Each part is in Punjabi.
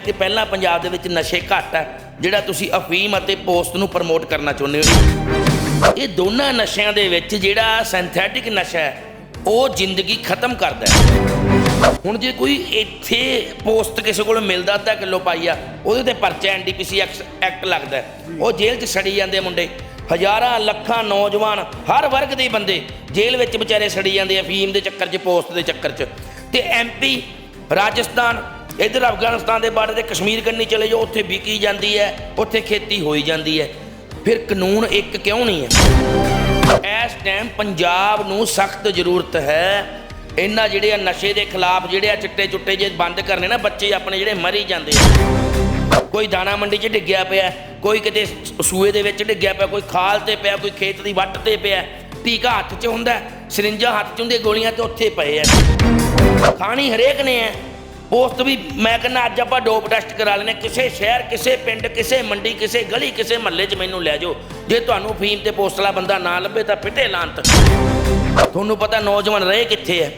ਕਿ ਪਹਿਲਾਂ ਪੰਜਾਬ ਦੇ ਵਿੱਚ ਨਸ਼ੇ ਘੱਟ ਹੈ, ਜਿਹੜਾ ਤੁਸੀਂ ਅਫੀਮ ਅਤੇ ਪੋਸਟ ਨੂੰ ਪ੍ਰਮੋਟ ਕਰਨਾ ਚਾਹੁੰਦੇ ਹੋ ਇਹ ਦੋਨਾਂ ਨਸ਼ਿਆਂ ਦੇ ਵਿੱਚ ਜਿਹੜਾ ਸਿੰਥੈਟਿਕ ਨਸ਼ਾ ਹੈ, ਉਹ ਜ਼ਿੰਦਗੀ ਖਤਮ ਕਰਦਾ ਹੈ। ਹੁਣ ਜੇ ਕੋਈ ਇੱਥੇ ਪੋਸਟ ਕਿਸੇ ਕੋਲ ਮਿਲਦਾ ਅੱਧਾ ਕਿਲੋ ਪਾਈਆ, ਉਹਦੇ ਤੇ ਪਰਚਾ ਐਨਡੀਪੀਸੀ ਐਕਟ ਲੱਗਦਾ ਉਹ ਜੇਲ੍ਹ 'ਚ ਸੜੀ ਜਾਂਦੇ ਮੁੰਡੇ। ਹਜ਼ਾਰਾਂ ਲੱਖਾਂ ਨੌਜਵਾਨ, ਹਰ ਵਰਗ ਦੇ ਬੰਦੇ ਜੇਲ੍ਹ ਵਿੱਚ ਵਿਚਾਰੇ ਸੜੀ ਜਾਂਦੇ ਅਫੀਮ ਦੇ ਚੱਕਰ 'ਚ ਪੋਸਟ ਦੇ ਚੱਕਰ 'ਚ। ਤੇ ਐਮਪੀ ਰਾਜਸਥਾਨ ਇੱਧਰ ਅਫਗਾਨਿਸਤਾਨ ਦੇ ਬਾਰਡਰ ਤੇ ਕਸ਼ਮੀਰ ਕੰਨੀ ਚਲੇ ਜਾਓ, ਉੱਥੇ ਵਿਕੀ ਜਾਂਦੀ ਹੈ, ਉੱਥੇ ਖੇਤੀ ਹੋਈ ਜਾਂਦੀ ਹੈ। ਫਿਰ ਕਾਨੂੰਨ ਇੱਕ ਕਿਉਂ ਨਹੀਂ ਹੈ? ਇਸ ਟਾਈਮ ਪੰਜਾਬ ਨੂੰ ਸਖਤ ਜ਼ਰੂਰਤ ਹੈ। ਇਹਨਾਂ ਜਿਹੜੇ ਆ ਨਸ਼ੇ ਦੇ ਖਿਲਾਫ ਜਿਹੜੇ ਆ ਚਿੱਟੇ ਚੁੱਟੇ ਜੇ ਬੰਦ ਕਰਨੇ ਨਾ, ਬੱਚੇ ਆਪਣੇ ਜਿਹੜੇ ਮਰੀ ਜਾਂਦੇ ਆ। ਕੋਈ ਦਾਣਾ ਮੰਡੀ 'ਚ ਡਿੱਗਿਆ ਪਿਆ, ਕੋਈ ਕਿਤੇ ਸੂਏ ਦੇ ਵਿੱਚ ਡਿੱਗਿਆ ਪਿਆ, ਕੋਈ ਖਾਲ ਤੇ ਪਿਆ, ਕੋਈ ਖੇਤ ਦੀ ਵੱਟ ਤੇ ਪਿਆ। ਟੀਕਾ ਹੱਥ 'ਚ ਹੁੰਦਾ, ਸਰਿੰਜਾਂ ਹੱਥ 'ਚ ਹੁੰਦੀਆਂ, ਗੋਲੀਆਂ ਤੇ ਉੱਥੇ ਪਏ ਆ। ਖਾਣੀ ਹਰੇਕ ਨੇ ਹੈ ਪੋਸਟ ਵੀ ਮੈਂ ਕਹਿੰਦਾ ਅੱਜ ਆਪਾਂ ਡੋਪ ਟੈਸਟ ਕਰਾ ਲੈਣੇ ਕਿਸੇ ਸ਼ਹਿਰ, ਕਿਸੇ ਪਿੰਡ, ਕਿਸੇ ਮੰਡੀ, ਕਿਸੇ ਗਲੀ, ਕਿਸੇ ਮਹੱਲੇ 'ਚ ਮੈਨੂੰ ਲੈ ਜਾਓ। ਜੇ ਤੁਹਾਨੂੰ ਫੀਮ ਤੇ ਪੋਸਟ ਬੰਦਾ ਨਾ ਲੱਭੇ ਤਾਂ ਫਿੱਟੇ ਲਾਂਤ। ਤੁਹਾਨੂੰ ਪਤਾ ਨੌਜਵਾਨ ਰਹੇ ਕਿੱਥੇ ਹੈ?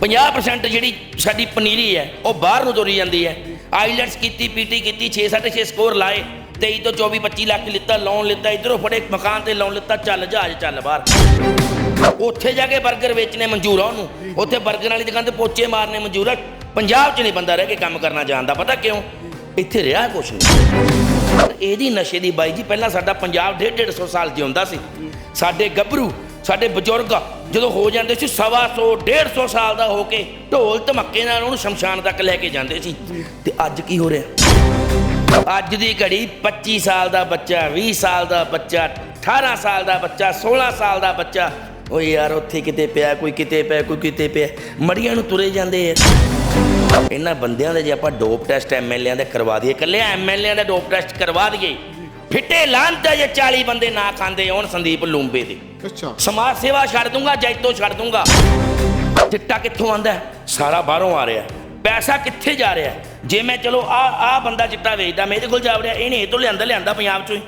50% ਜਿਹੜੀ ਸਾਡੀ ਪਨੀਰੀ ਹੈ, ਉਹ ਬਾਹਰ ਨੂੰ ਤੁਰੀ ਜਾਂਦੀ ਹੈ। ਆਈਲੈਟਸ ਕੀਤੀ, ਪੀਟੀ ਕੀਤੀ 6 6.5 ਸਕੋਰ ਲਾਏ। 23 ਤੋਂ 24 25 ਲੱਖ ਲਿੱਤਾ ਲੋਨ ਲਿੱਤਾ, ਇਧਰੋਂ ਫੜੇ, ਮਕਾਨ ਤੇ ਲੋਨ ਲਿੱਤਾ, ਚੱਲ ਜਹਾਜ਼, ਚੱਲ ਬਾਹਰ। ਉੱਥੇ ਜਾ ਕੇ 버ਗਰ ਵੇਚਣੇ, ਮਨਜ਼ੂਰ ਆ ਉਹਨੂੰ। ਉੱਥੇ 버ਗਰ ਵਾਲੀ ਦੁਕਾਨ ਤੇ ਪੋਚੇ ਮਾਰਨੇ, ਮਨਜ਼ੂਰ ਆ। ਪੰਜਾਬ 'ਚ ਨਹੀਂ ਬੰਦਾ ਰਹਿ ਕੇ ਕੰਮ ਕਰਨਾ ਜਾਣਦਾ, ਪਤਾ ਕਿਉਂ? ਇੱਥੇ ਰਿਹਾ ਕੁਛ ਨਹੀਂ। ਇਹਦੀ ਨਸ਼ੇ ਦੀ ਬਾਈ ਜੀ, ਪਹਿਲਾਂ ਸਾਡਾ ਪੰਜਾਬ ਡੇਢ ਡੇਢ ਸੌ ਸਾਲ ਜਿਉਂਦਾ ਸੀ। ਸਾਡੇ ਗੱਭਰੂ, ਸਾਡੇ ਬਜ਼ੁਰਗ ਜਦੋਂ ਹੋ ਜਾਂਦੇ ਸੀ, ਸਵਾ ਸੌ, ਡੇਢ ਸੌ ਸਾਲ ਦਾ ਹੋ ਕੇ ਢੋਲ ਧਮੱਕੇ ਨਾਲ ਉਹਨੂੰ ਸ਼ਮਸ਼ਾਨ ਤੱਕ ਲੈ ਕੇ ਜਾਂਦੇ ਸੀ। ਤੇ ਅੱਜ ਕੀ ਹੋ ਰਿਹਾ? ਅੱਜ ਦੀ ਘੜੀ 25 ਸਾਲ ਦਾ ਬੱਚਾ 20 ਸਾਲ ਦਾ ਬੱਚਾ 18 ਸਾਲ ਦਾ ਬੱਚਾ 16 ਸਾਲ ਦਾ ਬੱਚਾ। ਓ ਯਾਰ, ਉੱਥੇ ਕਿਤੇ ਪਿਆ, ਕੋਈ ਕਿਤੇ ਪਿਆ, ਕੋਈ ਕਿਤੇ ਪਿਆ। ਮੜੀਆਂ ਨੂੰ ਤੁਰੇ ਜਾਂਦੇ ਆ। ਇਹਨਾਂ ਬੰਦਿਆਂ ਦੇ ਜੇ ਆਪਾਂ ਡੋਪ ਟੈਸਟ ਐਮਐਲਏਆਂ ਦੇ ਕਰਵਾ ਦਈਏ ਇਕੱਲੇ ਐਮਐਲਏਆਂ ਦਾ ਡੋਪ ਟੈਸਟ ਕਰਵਾ ਦਈਏ ਫਿੱਟੇ ਲਾਂਤਾ ਜੇ 40 ਬੰਦੇ ਨਾ ਖਾਂਦੇ ਹੋਣ ਸੰਦੀਪ ਲੂੰਬੇ ਦੇ। ਅੱਛਾ। ਸਮਾਜ ਸੇਵਾ ਛੱਡ ਦੂੰਗਾ ਜੈਤੋ ਛੱਡ ਦੂੰਗਾ। ਚਿੱਟਾ ਕਿੱਥੋਂ ਆਂਦਾ? ਸਾਰਾ ਬਾਹਰੋਂ ਆ ਰਿਹਾ ਪੈਸਾ ਕਿੱਥੇ ਜਾ ਰਿਹਾ ਜੇ ਮੈਂ ਚਲੋ ਆ ਆ ਬੰਦਾ ਚਿੱਟਾ ਵੇਚਦਾ ਮੇਰੇ ਕੋਲ ਜਾ ਰਿਹਾ ਇਹਨੇ ਇਹ ਤੋਂ ਲਿਆਂਦਾ ਲਿਆਂਦਾ ਪੰਜਾਬ ਚੋਂ ਹੀ।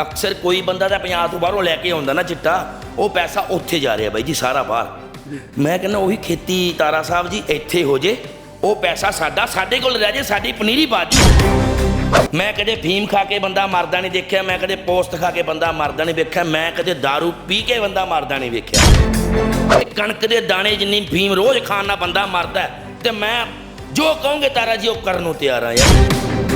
ਅਕਸਰ ਕੋਈ ਬੰਦਾ ਤਾਂ ਪੰਜਾਬ ਤੋਂ ਬਾਹਰੋਂ ਲੈ ਕੇ ਆਉਂਦਾ ਨਾ ਚਿੱਟਾ ਉਹ ਪੈਸਾ ਉੱਥੇ ਜਾ ਰਿਹਾ ਬਾਈ ਜੀ ਸਾਰਾ ਬਾਹਰ। ਮੈਂ ਕਹਿੰਦਾ ਉਹੀ ਖੇਤੀ ਤਾਰਾ ਸਾਹਿਬ ਜੀ ਇੱਥੇ ਹੋ ਜੇ। ਉਹ ਪੈਸਾ ਸਾਡਾ ਸਾਡੇ ਕੋਲ ਰਹਿ ਜੇ ਸਾਡੀ ਪਨੀਰੀ ਬਾਜੂ ਮੈਂ ਕਦੇ ਫੀਮ ਖਾ ਕੇ ਬੰਦਾ ਮਰਦਾ ਨਹੀਂ ਦੇਖਿਆ ਮੈਂ ਕਦੇ ਪੋਸਟ ਖਾ ਕੇ ਬੰਦਾ ਮਰਦਾ ਨਹੀਂ ਵੇਖਿਆ ਮੈਂ ਕਦੇ दारू ਪੀ ਕੇ ਬੰਦਾ ਮਰਦਾ ਨਹੀਂ ਵੇਖਿਆ। ਕਣਕ ਦੇ ਦਾਣੇ ਜਿੰਨੀ ਫੀਮ ਰੋਜ਼ ਖਾਣ ਨਾਲ ਬੰਦਾ ਮਰਦਾ ਹੈ, ਤੇ ਮੈਂ ਜੋ ਕਹੋਗੇ ਤਾਰਾ ਜੀ ਉਹ ਕਰਨ ਨੂੰ ਤਿਆਰ ਆ ਯਾਰ।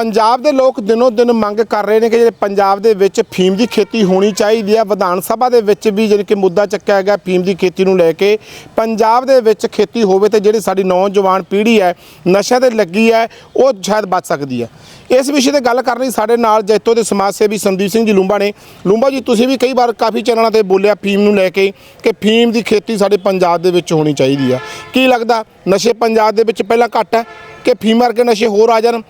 ਪੰਜਾਬ ਦੇ ਲੋਕ ਦਿਨੋ ਦਿਨ ਮੰਗ ਕਰ ਰਹੇ ਨੇ ਕਿ ਜਿਹੜੇ ਪੰਜਾਬ ਦੇ ਵਿੱਚ ਫੀਮ ਦੀ ਖੇਤੀ ਹੋਣੀ ਚਾਹੀਦੀ ਹੈ ਵਿਧਾਨ ਸਭਾ ਦੇ ਵਿੱਚ ਵੀ ਜਿਹੜੀ ਕਿ ਮੁੱਦਾ ਚੱਕਿਆ ਗਿਆ ਫੀਮ ਦੀ ਖੇਤੀ ਨੂੰ ਲੈ ਕੇ। ਪੰਜਾਬ ਦੇ ਵਿੱਚ ਖੇਤੀ ਹੋਵੇ ਤੇ ਜਿਹੜੀ ਸਾਡੀ ਨੌਜਵਾਨ ਪੀੜ੍ਹੀ ਹੈ, ਨਸ਼ਿਆਂ ਤੇ ਲੱਗੀ ਹੈ, ਉਹ ਸ਼ਾਇਦ ਬਚ ਸਕਦੀ ਹੈ। ਇਸ ਵਿਸ਼ੇ ਤੇ ਗੱਲ ਕਰਨੀ ਸਾਡੇ ਨਾਲ ਜੈਤੋ ਦੇ ਸਮਾਜ ਸੇਵੀ ਸੰਦੀਪ ਸਿੰਘ ਜੀ ਲੂੰਬਾ ਨੇ। ਲੂੰਬਾ ਜੀ, ਤੁਸੀਂ ਵੀ ਕਈ ਵਾਰ ਕਾਫੀ ਚੈਨਲਾਂ ਤੇ ਬੋਲਿਆ ਫੀਮ ਨੂੰ ਲੈ ਕੇ ਕਿ ਫੀਮ ਦੀ ਖੇਤੀ ਸਾਡੇ ਪੰਜਾਬ ਦੇ ਵਿੱਚ ਹੋਣੀ ਚਾਹੀਦੀ ਆ। ਕੀ ਲੱਗਦਾ, ਨਸ਼ੇ ਪੰਜਾਬ ਦੇ ਵਿੱਚ ਪਹਿਲਾਂ ਘੱਟ ਹੈ ਕਿ ਫੀਮ ਵਰਗੇ ਨਸ਼ੇ ਹੋਰ ਆ ਜਾਣ?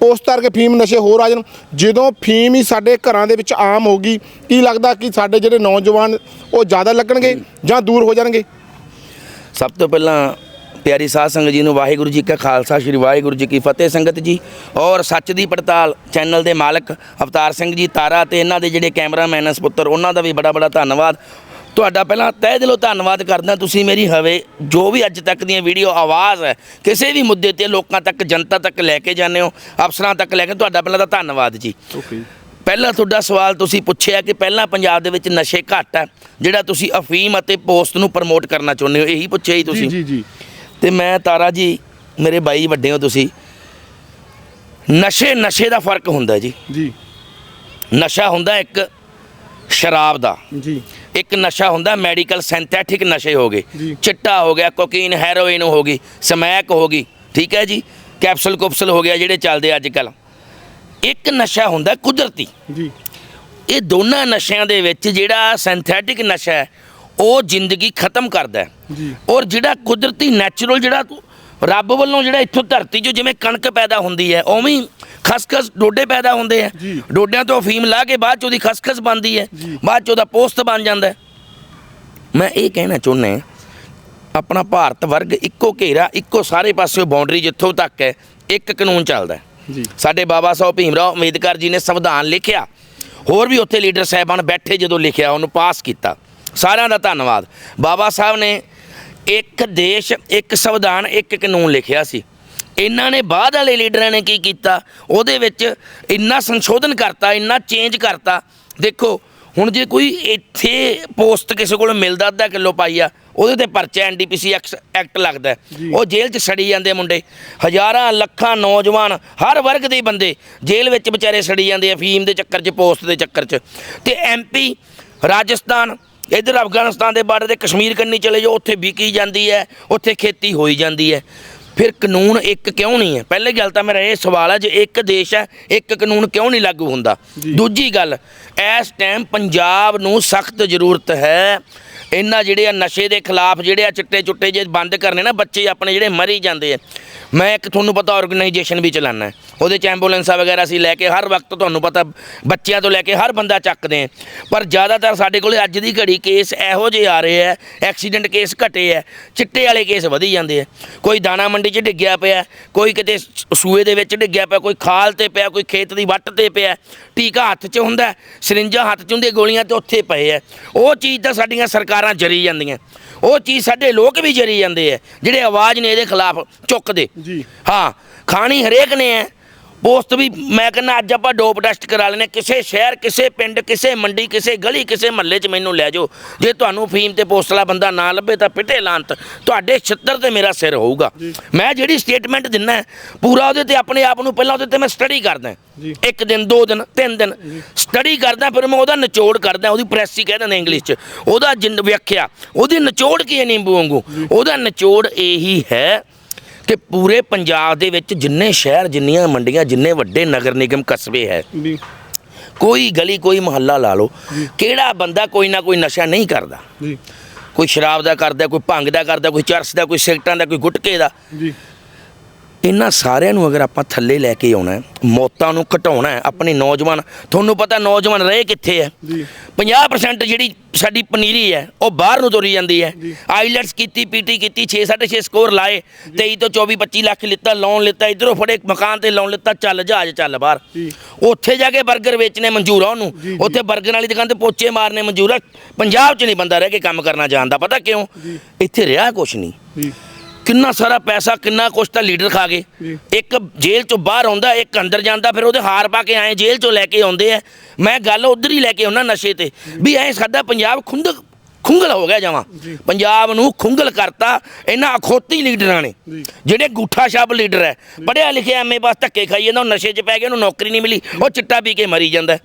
ਪੋਸਟ ਕਰਕੇ ਫੀਮ ਨਸ਼ੇ ਹੋਰ ਆ ਜਾਣ। ਜਦੋਂ ਫੀਮ ਹੀ ਸਾਡੇ ਘਰਾਂ ਦੇ ਵਿੱਚ ਆਮ ਹੋ ਗਈ, ਕੀ ਲੱਗਦਾ ਕਿ ਸਾਡੇ ਜਿਹੜੇ ਨੌਜਵਾਨ ਉਹ ਜ਼ਿਆਦਾ ਲੱਗਣਗੇ ਜਾਂ ਦੂਰ ਹੋ ਜਾਣਗੇ? ਸਭ ਤੋਂ ਪਹਿਲਾਂ ਪਿਆਰੀ ਸਾਧ ਸੰਗਤ ਜੀ ਨੂੰ ਵਾਹਿਗੁਰੂ ਜੀ ਕਾ ਖਾਲਸਾ, ਸ੍ਰੀ ਵਾਹਿਗੁਰੂ ਜੀ ਕੀ ਫਤਿਹ ਸੰਗਤ ਜੀ। ਔਰ ਸੱਚ ਦੀ ਪੜਤਾਲ ਚੈਨਲ ਦੇ ਮਾਲਕ ਅਵਤਾਰ ਸਿੰਘ ਜੀ ਤਾਰਾ ਤੇ ਇਹਨਾਂ ਦੇ ਜਿਹੜੇ ਕੈਮਰਾਮੈਨ ਸਪੁੱਤਰ, ਉਹਨਾਂ ਦਾ ਵੀ ਬੜਾ ਬੜਾ ਧੰਨਵਾਦ। ਤੁਹਾਡਾ ਪਹਿਲਾਂ ਤਹਿ ਦਿਲੋਂ ਧੰਨਵਾਦ ਕਰਦਾ ਤੁਸੀਂ ਮੇਰੀ ਹਵੇ ਜੋ ਵੀ ਅੱਜ ਤੱਕ ਦੀਆਂ ਵੀਡੀਓ ਆਵਾਜ਼ ਹੈ ਕਿਸੇ ਵੀ ਮੁੱਦੇ ਤੇ ਲੋਕਾਂ ਤੱਕ ਜਨਤਾ ਤੱਕ ਲੈ ਕੇ ਜਾਂਦੇ ਹੋ ਅਫਸਰਾਂ ਤੱਕ ਲੈ ਕੇ ਤੁਹਾਡਾ ਪਹਿਲਾਂ ਤਾਂ ਧੰਨਵਾਦ ਜੀ। ਓਕੇ ਪਹਿਲਾ ਤੁਹਾਡਾ ਸਵਾਲ ਤੁਸੀਂ ਪੁੱਛਿਆ ਕਿ ਪਹਿਲਾਂ ਪੰਜਾਬ ਦੇ ਵਿੱਚ ਨਸ਼ੇ ਘੱਟ ਹੈ ਜਿਹੜਾ ਤੁਸੀਂ ਅਫੀਮ ਅਤੇ ਪੋਸਟ ਨੂੰ ਪ੍ਰਮੋਟ ਕਰਨਾ ਚਾਹੁੰਦੇ ਹੋ ਇਹੀ ਪੁੱਛਿਆ ਜੀ ਤੁਸੀਂ? ਜੀ ਜੀ। ਤੇ ਮੈਂ ਤਾਰਾ ਜੀ ਮੇਰੇ ਬਾਈ ਵੱਡੇ ਹੋ ਤੁਸੀਂ। ਨਸ਼ੇ ਨਸ਼ੇ ਦਾ ਫ਼ਰਕ ਹੁੰਦਾ ਜੀ। ਜੀ। ਨਸ਼ਾ ਹੁੰਦਾ ਇੱਕ ਸ਼ਰਾਬ ਦਾ। ਜੀ। ਇੱਕ ਨਸ਼ਾ ਹੁੰਦਾ ਮੈਡੀਕਲ ਸਿੰਥੈਟਿਕ ਨਸ਼ੇ ਹੋ ਗਏ। ਚਿੱਟਾ ਹੋ ਗਿਆ ਕੋਕੀਨ ਹੈਰੋਇਨ ਹੋ ਗਈ ਸਮੈਕ ਹੋ ਗਈ ਠੀਕ ਹੈ ਜੀ? ਕੈਪਸੂਲ ਕੁਪਸਲ ਹੋ ਗਿਆ ਜਿਹੜੇ ਚੱਲਦੇ ਅੱਜ ਕੱਲ ਇੱਕ ਨਸ਼ਾ ਹੁੰਦਾ ਕੁਦਰਤੀ। ਜੀ। ਇਹ ਦੋਨਾਂ ਨਸ਼ਿਆਂ ਦੇ ਵਿੱਚ ਜਿਹੜਾ ਸਿੰਥੈਟਿਕ ਨਸ਼ਾ ਹੈ ਉਹ ਜ਼ਿੰਦਗੀ ਖਤਮ ਕਰਦਾ ਹੈ। ਔਰ ਜਿਹੜਾ ਕੁਦਰਤੀ ਨੈਚੁਰਲ ਜਿਹੜਾ ਰੱਬ ਵੱਲੋਂ ਜਿਹੜਾ ਇੱਥੋਂ ਧਰਤੀ 'ਚੋਂ ਜਿਵੇਂ ਕਣਕ ਪੈਦਾ ਹੁੰਦੀ ਹੈ ਉਵੇਂ ਖਸਖਸ ਡੋਡੇ ਪੈਦਾ ਹੁੰਦੇ ਆ। ਡੋਡਿਆਂ ਤੋਂ ਅਫੀਮ ਲਾ ਕੇ ਬਾਅਦ 'ਚ ਉਹਦੀ ਖਸਖਸ ਬਣਦੀ ਹੈ। ਬਾਅਦ 'ਚ ਉਹਦਾ ਪੋਸਤ ਬਣ ਜਾਂਦਾ ਮੈਂ ਇਹ ਕਹਿਣਾ ਚਾਹੁੰਦਾ ਆਪਣਾ ਭਾਰਤ ਵਰਗ ਇੱਕੋ ਘੇਰਾ ਇੱਕੋ ਸਾਰੇ ਪਾਸਿਓਂ ਬਾਉਂਡਰੀ ਜਿੱਥੋਂ ਤੱਕ ਹੈ ਇੱਕ ਕਾਨੂੰਨ ਚੱਲਦਾ ਜੀ। ਸਾਡੇ ਬਾਬਾ ਸਾਹਿਬ ਭੀਮਰਾਓ ਅੰਬੇਦਕਰ ਜੀ ਨੇ ਸੰਵਿਧਾਨ ਲਿਖਿਆ। ਹੋਰ ਵੀ ਉੱਥੇ ਲੀਡਰ ਸਾਹਿਬਾਨ ਬੈਠੇ ਜਦੋਂ ਲਿਖਿਆ ਉਹਨੂੰ ਪਾਸ ਕੀਤਾ। ਸਾਰਿਆਂ ਦਾ ਧੰਨਵਾਦ। ਬਾਬਾ ਸਾਹਿਬ ਨੇ ਇੱਕ ਦੇਸ਼ ਇੱਕ ਸੰਵਿਧਾਨ ਇੱਕ ਕਾਨੂੰਨ ਲਿਖਿਆ ਸੀ। ਇਹਨਾਂ ਨੇ ਬਾਅਦ ਵਾਲੇ ਲੀਡਰਾਂ ਨੇ ਕੀ ਕੀਤਾ? ਉਹਦੇ ਵਿੱਚ ਇੰਨਾ ਸੰਸ਼ੋਧਨ ਕਰਤਾ ਇੰਨਾ ਚੇਂਜ ਕਰਤਾ। ਦੇਖੋ ਹੁਣ ਜੇ ਕੋਈ ਇੱਥੇ ਪੋਸਟ ਕਿਸੇ ਕੋਲ ਮਿਲਦਾ ਅੱਧਾ ਕਿਲੋ ਪਾਈਆ ਉਹਦੇ ਤੇ ਪਰਚਾ ਐਨਡੀਪੀਸੀ ਐਕਟ ਲੱਗਦਾ। ਉਹ ਜੇਲ੍ਹ 'ਚ ਸੜੀ ਜਾਂਦੇ ਮੁੰਡੇ। ਹਜ਼ਾਰਾਂ ਲੱਖਾਂ ਨੌਜਵਾਨ ਹਰ ਵਰਗ ਦੇ ਬੰਦੇ ਜੇਲ੍ਹ ਵਿੱਚ ਵਿਚਾਰੇ ਸੜੀ ਜਾਂਦੇ ਆ ਫੀਮ ਦੇ ਚੱਕਰ 'ਚ ਪੋਸਟ ਦੇ ਚੱਕਰ 'ਚ। ਤੇ ਐਮਪੀ ਰਾਜਸਥਾਨ ਇਧਰ ਅਫਗਾਨਿਸਤਾਨ ਦੇ ਬਾਰਡਰ ਤੇ ਕਸ਼ਮੀਰ ਕੰਨੀ ਚਲੇ ਜਾਓ ਉੱਥੇ ਵਿਕੀ ਜਾਂਦੀ ਹੈ ਉੱਥੇ ਖੇਤੀ ਹੋਈ ਜਾਂਦੀ ਹੈ। ਫਿਰ ਕਾਨੂੰਨ ਇੱਕ ਕਿਉਂ ਨਹੀਂ ਹੈ? ਪਹਿਲੇ ਗੱਲ ਤਾਂ ਮੇਰਾ ਇਹ ਸਵਾਲ ਹੈ ਜੇ ਇੱਕ ਦੇਸ਼ ਹੈ ਇੱਕ ਕਾਨੂੰਨ ਕਿਉਂ ਨਹੀਂ ਲਾਗੂ ਹੁੰਦਾ? ਦੂਜੀ ਗੱਲ ਇਸ ਟਾਈਮ ਪੰਜਾਬ ਨੂੰ ਸਖਤ ਜ਼ਰੂਰਤ ਹੈ ਇਹਨਾਂ ਜਿਹੜੇ ਆ ਨਸ਼ੇ ਦੇ ਖਿਲਾਫ ਜਿਹੜੇ ਆ ਚਿੱਟੇ ਚੁੱਟੇ ਜੇ ਬੰਦ ਕਰਨੇ ਨਾ, ਬੱਚੇ ਆਪਣੇ ਜਿਹੜੇ ਮਰੀ ਜਾਂਦੇ ਆ। ਮੈਂ ਇੱਕ ਤੁਹਾਨੂੰ ਪਤਾ ਆਰਗੇਨਾਈਜੇਸ਼ਨ ਵੀ ਚਲਾਨਾ ਉਹਦੇ ਚ ਐਂਬੂਲੈਂਸਾਂ ਵਗੈਰਾ ਅਸੀਂ ਲੈ ਕੇ ਹਰ ਵਕਤ ਤੁਹਾਨੂੰ ਪਤਾ, ਬੱਚਿਆਂ ਤੋਂ ਲੈ ਕੇ ਹਰ ਬੰਦਾ ਚੱਕਦੇ ਆ। ਪਰ ਜ਼ਿਆਦਾਤਰ ਸਾਡੇ ਕੋਲੇ ਅੱਜ ਦੀ ਘੜੀ ਕੇਸ ਇਹੋ ਜਿਹੇ ਆ ਰਹੇ ਆ ਐਕਸੀਡੈਂਟ ਕੇਸ ਘਟੇ ਆ, ਚਿੱਟੇ ਵਾਲੇ ਕੇਸ ਵਧੀ ਜਾਂਦੇ ਆ। ਕੋਈ ਦਾਣਾ ਮੰਡੀ 'ਚ ਡਿੱਗਿਆ ਪਿਆ, ਕੋਈ ਕਿਤੇ ਸੂਏ ਦੇ ਵਿੱਚ ਡਿੱਗਿਆ ਪਿਆ, ਕੋਈ ਖਾਲ ਤੇ ਪਿਆ, ਕੋਈ ਖੇਤ ਦੀ ਵੱਟ ਤੇ ਪਿਆ। ਟੀਕਾ ਹੱਥ 'ਚ ਹੁੰਦਾ, ਸਰਿੰਜਾਂ ਹੱਥ 'ਚ ਹੁੰਦੀਆਂ ਗੋਲੀਆਂ ਤੇ ਉੱਥੇ ਪਏ ਆ। ਉਹ ਚੀਜ਼ ਤਾਂ ਸਾਡੀਆਂ ਸਰਕਾਰਾਂ ਜਰੀ ਜਾਂਦੀਆਂ ਉਹ ਚੀਜ਼ ਸਾਡੇ ਲੋਕ ਵੀ ਜਰੀ ਜਾਂਦੇ ਆ ਜਿਹੜੇ ਆਵਾਜ਼ ਨੇ ਇਹਦੇ ਖਿਲਾਫ ਚੁੱਕਦੇ ਜੀ। ਹਾਂ ਖਾਣੀ ਹਰੇਕ ਨੇ ਹੈ ਪੋਸਟ ਵੀ ਮੈਂ ਕਹਿੰਦਾ ਅੱਜ ਆਪਾਂ ਡੋਪ ਟੈਸਟ ਕਰਾ ਲੈਨੇ ਕਿਸੇ ਸ਼ਹਿਰ ਕਿਸੇ ਪਿੰਡ ਕਿਸੇ ਮੰਡੀ ਕਿਸੇ ਗਲੀ ਕਿਸੇ ਮਹੱਲੇ 'ਚ ਮੈਨੂੰ ਲੈ ਜਾਓ। ਜੇ ਤੁਹਾਨੂੰ ਫੀਮ ਤੇ ਪੋਸਟ ਵਾਲਾ ਬੰਦਾ ਨਾ ਲੱਭੇ ਤਾਂ ਪਿੱਟੇ ਲਾਂਤ। ਤੁਹਾਡੇ ਛਿੱਤਰ ਤੇ ਮੇਰਾ ਸਿਰ ਹੋਊਗਾ। ਮੈਂ ਜਿਹੜੀ ਸਟੇਟਮੈਂਟ ਦਿੰਨਾ ਪੂਰਾ ਉਹਦੇ ਤੇ ਆਪਣੇ ਆਪ ਨੂੰ ਪਹਿਲਾਂ ਉਹਦੇ ਤੇ ਮੈਂ ਸਟੱਡੀ ਕਰਦਾ। ਇੱਕ ਦਿਨ ਦੋ ਦਿਨ ਤਿੰਨ ਦਿਨ ਸਟੱਡੀ ਕਰਦਾ ਫਿਰ ਮੈਂ ਉਹਦਾ ਨਿਚੋੜ ਕਰਦਾ ਉਹਦੀ ਪ੍ਰੈਸ ਹੀ ਕਹਿ ਦਿੰਦੇ ਇੰਗਲਿਸ਼ 'ਚ। ਉਹਦਾ ਜਿੰਨ ਵਿਆਖਿਆ ਉਹਦੀ ਨਿਚੋੜ ਕੀ ਹੈ ਨਿੰਬੂ ਵਾਂਗੂ? ਉਹਦਾ ਨਿਚੋੜ ਇਹੀ ਹੈ ਕਿ ਪੂਰੇ ਪੰਜਾਬ ਦੇ ਵਿੱਚ ਜਿੰਨੇ ਸ਼ਹਿਰ ਜਿੰਨੀਆਂ ਮੰਡੀਆਂ ਜਿੰਨੇ ਵੱਡੇ ਨਗਰ ਨਿਗਮ ਕਸਬੇ ਹੈ ਜੀ। ਕੋਈ ਗਲੀ ਕੋਈ ਮੁਹੱਲਾ ਲਾ ਲਓ ਕਿਹੜਾ ਬੰਦਾ ਕੋਈ ਨਾ ਕੋਈ ਨਸ਼ਾ ਨਹੀਂ ਕਰਦਾ। ਜੀ। ਕੋਈ ਸ਼ਰਾਬ ਦਾ ਕਰਦਾ ਕੋਈ ਭੰਗ ਦਾ ਕਰਦਾ ਕੋਈ ਚਰਸ ਦਾ ਕੋਈ ਸਿਗਰਟਾਂ ਦਾ ਕੋਈ ਗੁਟਕੇ ਦਾ। ਜੀ। ਇਹਨਾਂ ਸਾਰਿਆਂ ਨੂੰ ਅਗਰ ਆਪਾਂ ਥੱਲੇ ਲੈ ਕੇ ਆਉਣਾ ਮੌਤਾਂ ਨੂੰ ਘਟਾਉਣਾ ਆਪਣੇ ਨੌਜਵਾਨ ਤੁਹਾਨੂੰ ਪਤਾ ਨੌਜਵਾਨ ਰਹੇ ਕਿੱਥੇ ਹੈ? ਜੀ। 50% ਜਿਹੜੀ ਸਾਡੀ ਪਨੀਰੀ ਹੈ ਉਹ ਬਾਹਰ ਨੂੰ ਤੁਰੀ ਜਾਂਦੀ ਹੈ। ਆਈਲੈਟਸ ਕੀਤੀ ਪੀਟੀ ਕੀਤੀ 6 6.5 ਸਕੋਰ ਲਾਏ 23 ਤੋਂ 24 25 ਲੱਖ ਲਿੱਤਾ ਲੋਨ ਲਿੱਤਾ ਇਧਰੋਂ ਫੜੇ ਮਕਾਨ ਤੇ ਲੋਨ ਲਿੱਤਾ ਚੱਲ ਜਹਾਜ਼ ਚੱਲ ਬਾਹਰ। ਉੱਥੇ ਜਾ ਕੇ 버ਗਰ ਵੇਚਣੇ ਮਨਜ਼ੂਰ ਆ ਉਹਨੂੰ। ਉੱਥੇ 버ਗਰ ਵਾਲੀ ਦੁਕਾਨ ਤੇ ਪੋਚੇ ਮਾਰਨੇ ਮਨਜ਼ੂਰ ਆ। ਪੰਜਾਬ 'ਚ ਨਹੀਂ ਬੰਦਾ ਰਹਿ ਕੇ ਕੰਮ ਕਰਨਾ ਜਾਣਦਾ ਪਤਾ ਕਿਉਂ। ਇੱਥੇ ਰਿਹਾ ਕੁਛ ਨਹੀਂ। ਕਿੰਨਾ ਸਾਰਾ ਪੈਸਾ ਕਿੰਨਾ ਕੁਛ ਤਾਂ ਲੀਡਰ ਖਾ ਗਏ। ਇੱਕ ਜੇਲ੍ਹ ਚੋਂ ਬਾਹਰ ਆਉਂਦਾ ਇੱਕ ਅੰਦਰ ਜਾਂਦਾ ਫਿਰ ਉਹਦੇ ਹਾਰ ਪਾ ਕੇ ਆਏ ਜੇਲ੍ਹ ਚੋਂ ਲੈ ਕੇ ਆਉਂਦੇ ਆ। ਮੈਂ ਗੱਲ ਉਧਰ ਹੀ ਲੈ ਕੇ ਆਉਣਾ ਨਸ਼ੇ ਤੇ। ਵੀ ਐ ਸਾਡਾ ਪੰਜਾਬ ਖੁੰਦ ਖੁੰਗਲ ਹੋ ਗਿਆ ਜਾਵਾਂ। ਪੰਜਾਬ ਨੂੰ ਖੁੰਗਲ ਕਰਤਾ ਇਹਨਾਂ ਅਖੋਤੀ ਲੀਡਰਾਂ ਨੇ। ਜਿਹੜੇ ਗੂਠਾ ਛਾਪ ਲੀਡਰ ਹੈ। ਪੜਿਆ ਲਿਖਿਆ ਐਮਏ ਬਸ ਧੱਕੇ ਖਾਈ ਜਾਂਦਾ ਉਹ ਨਸ਼ੇ 'ਚ ਪੈ ਗਿਆ ਉਹਨੂੰ ਨੌਕਰੀ ਨਹੀਂ ਮਿਲੀ ਉਹ ਚਿੱਟਾ ਪੀ ਕੇ ਮਰੀ ਜਾਂਦਾ।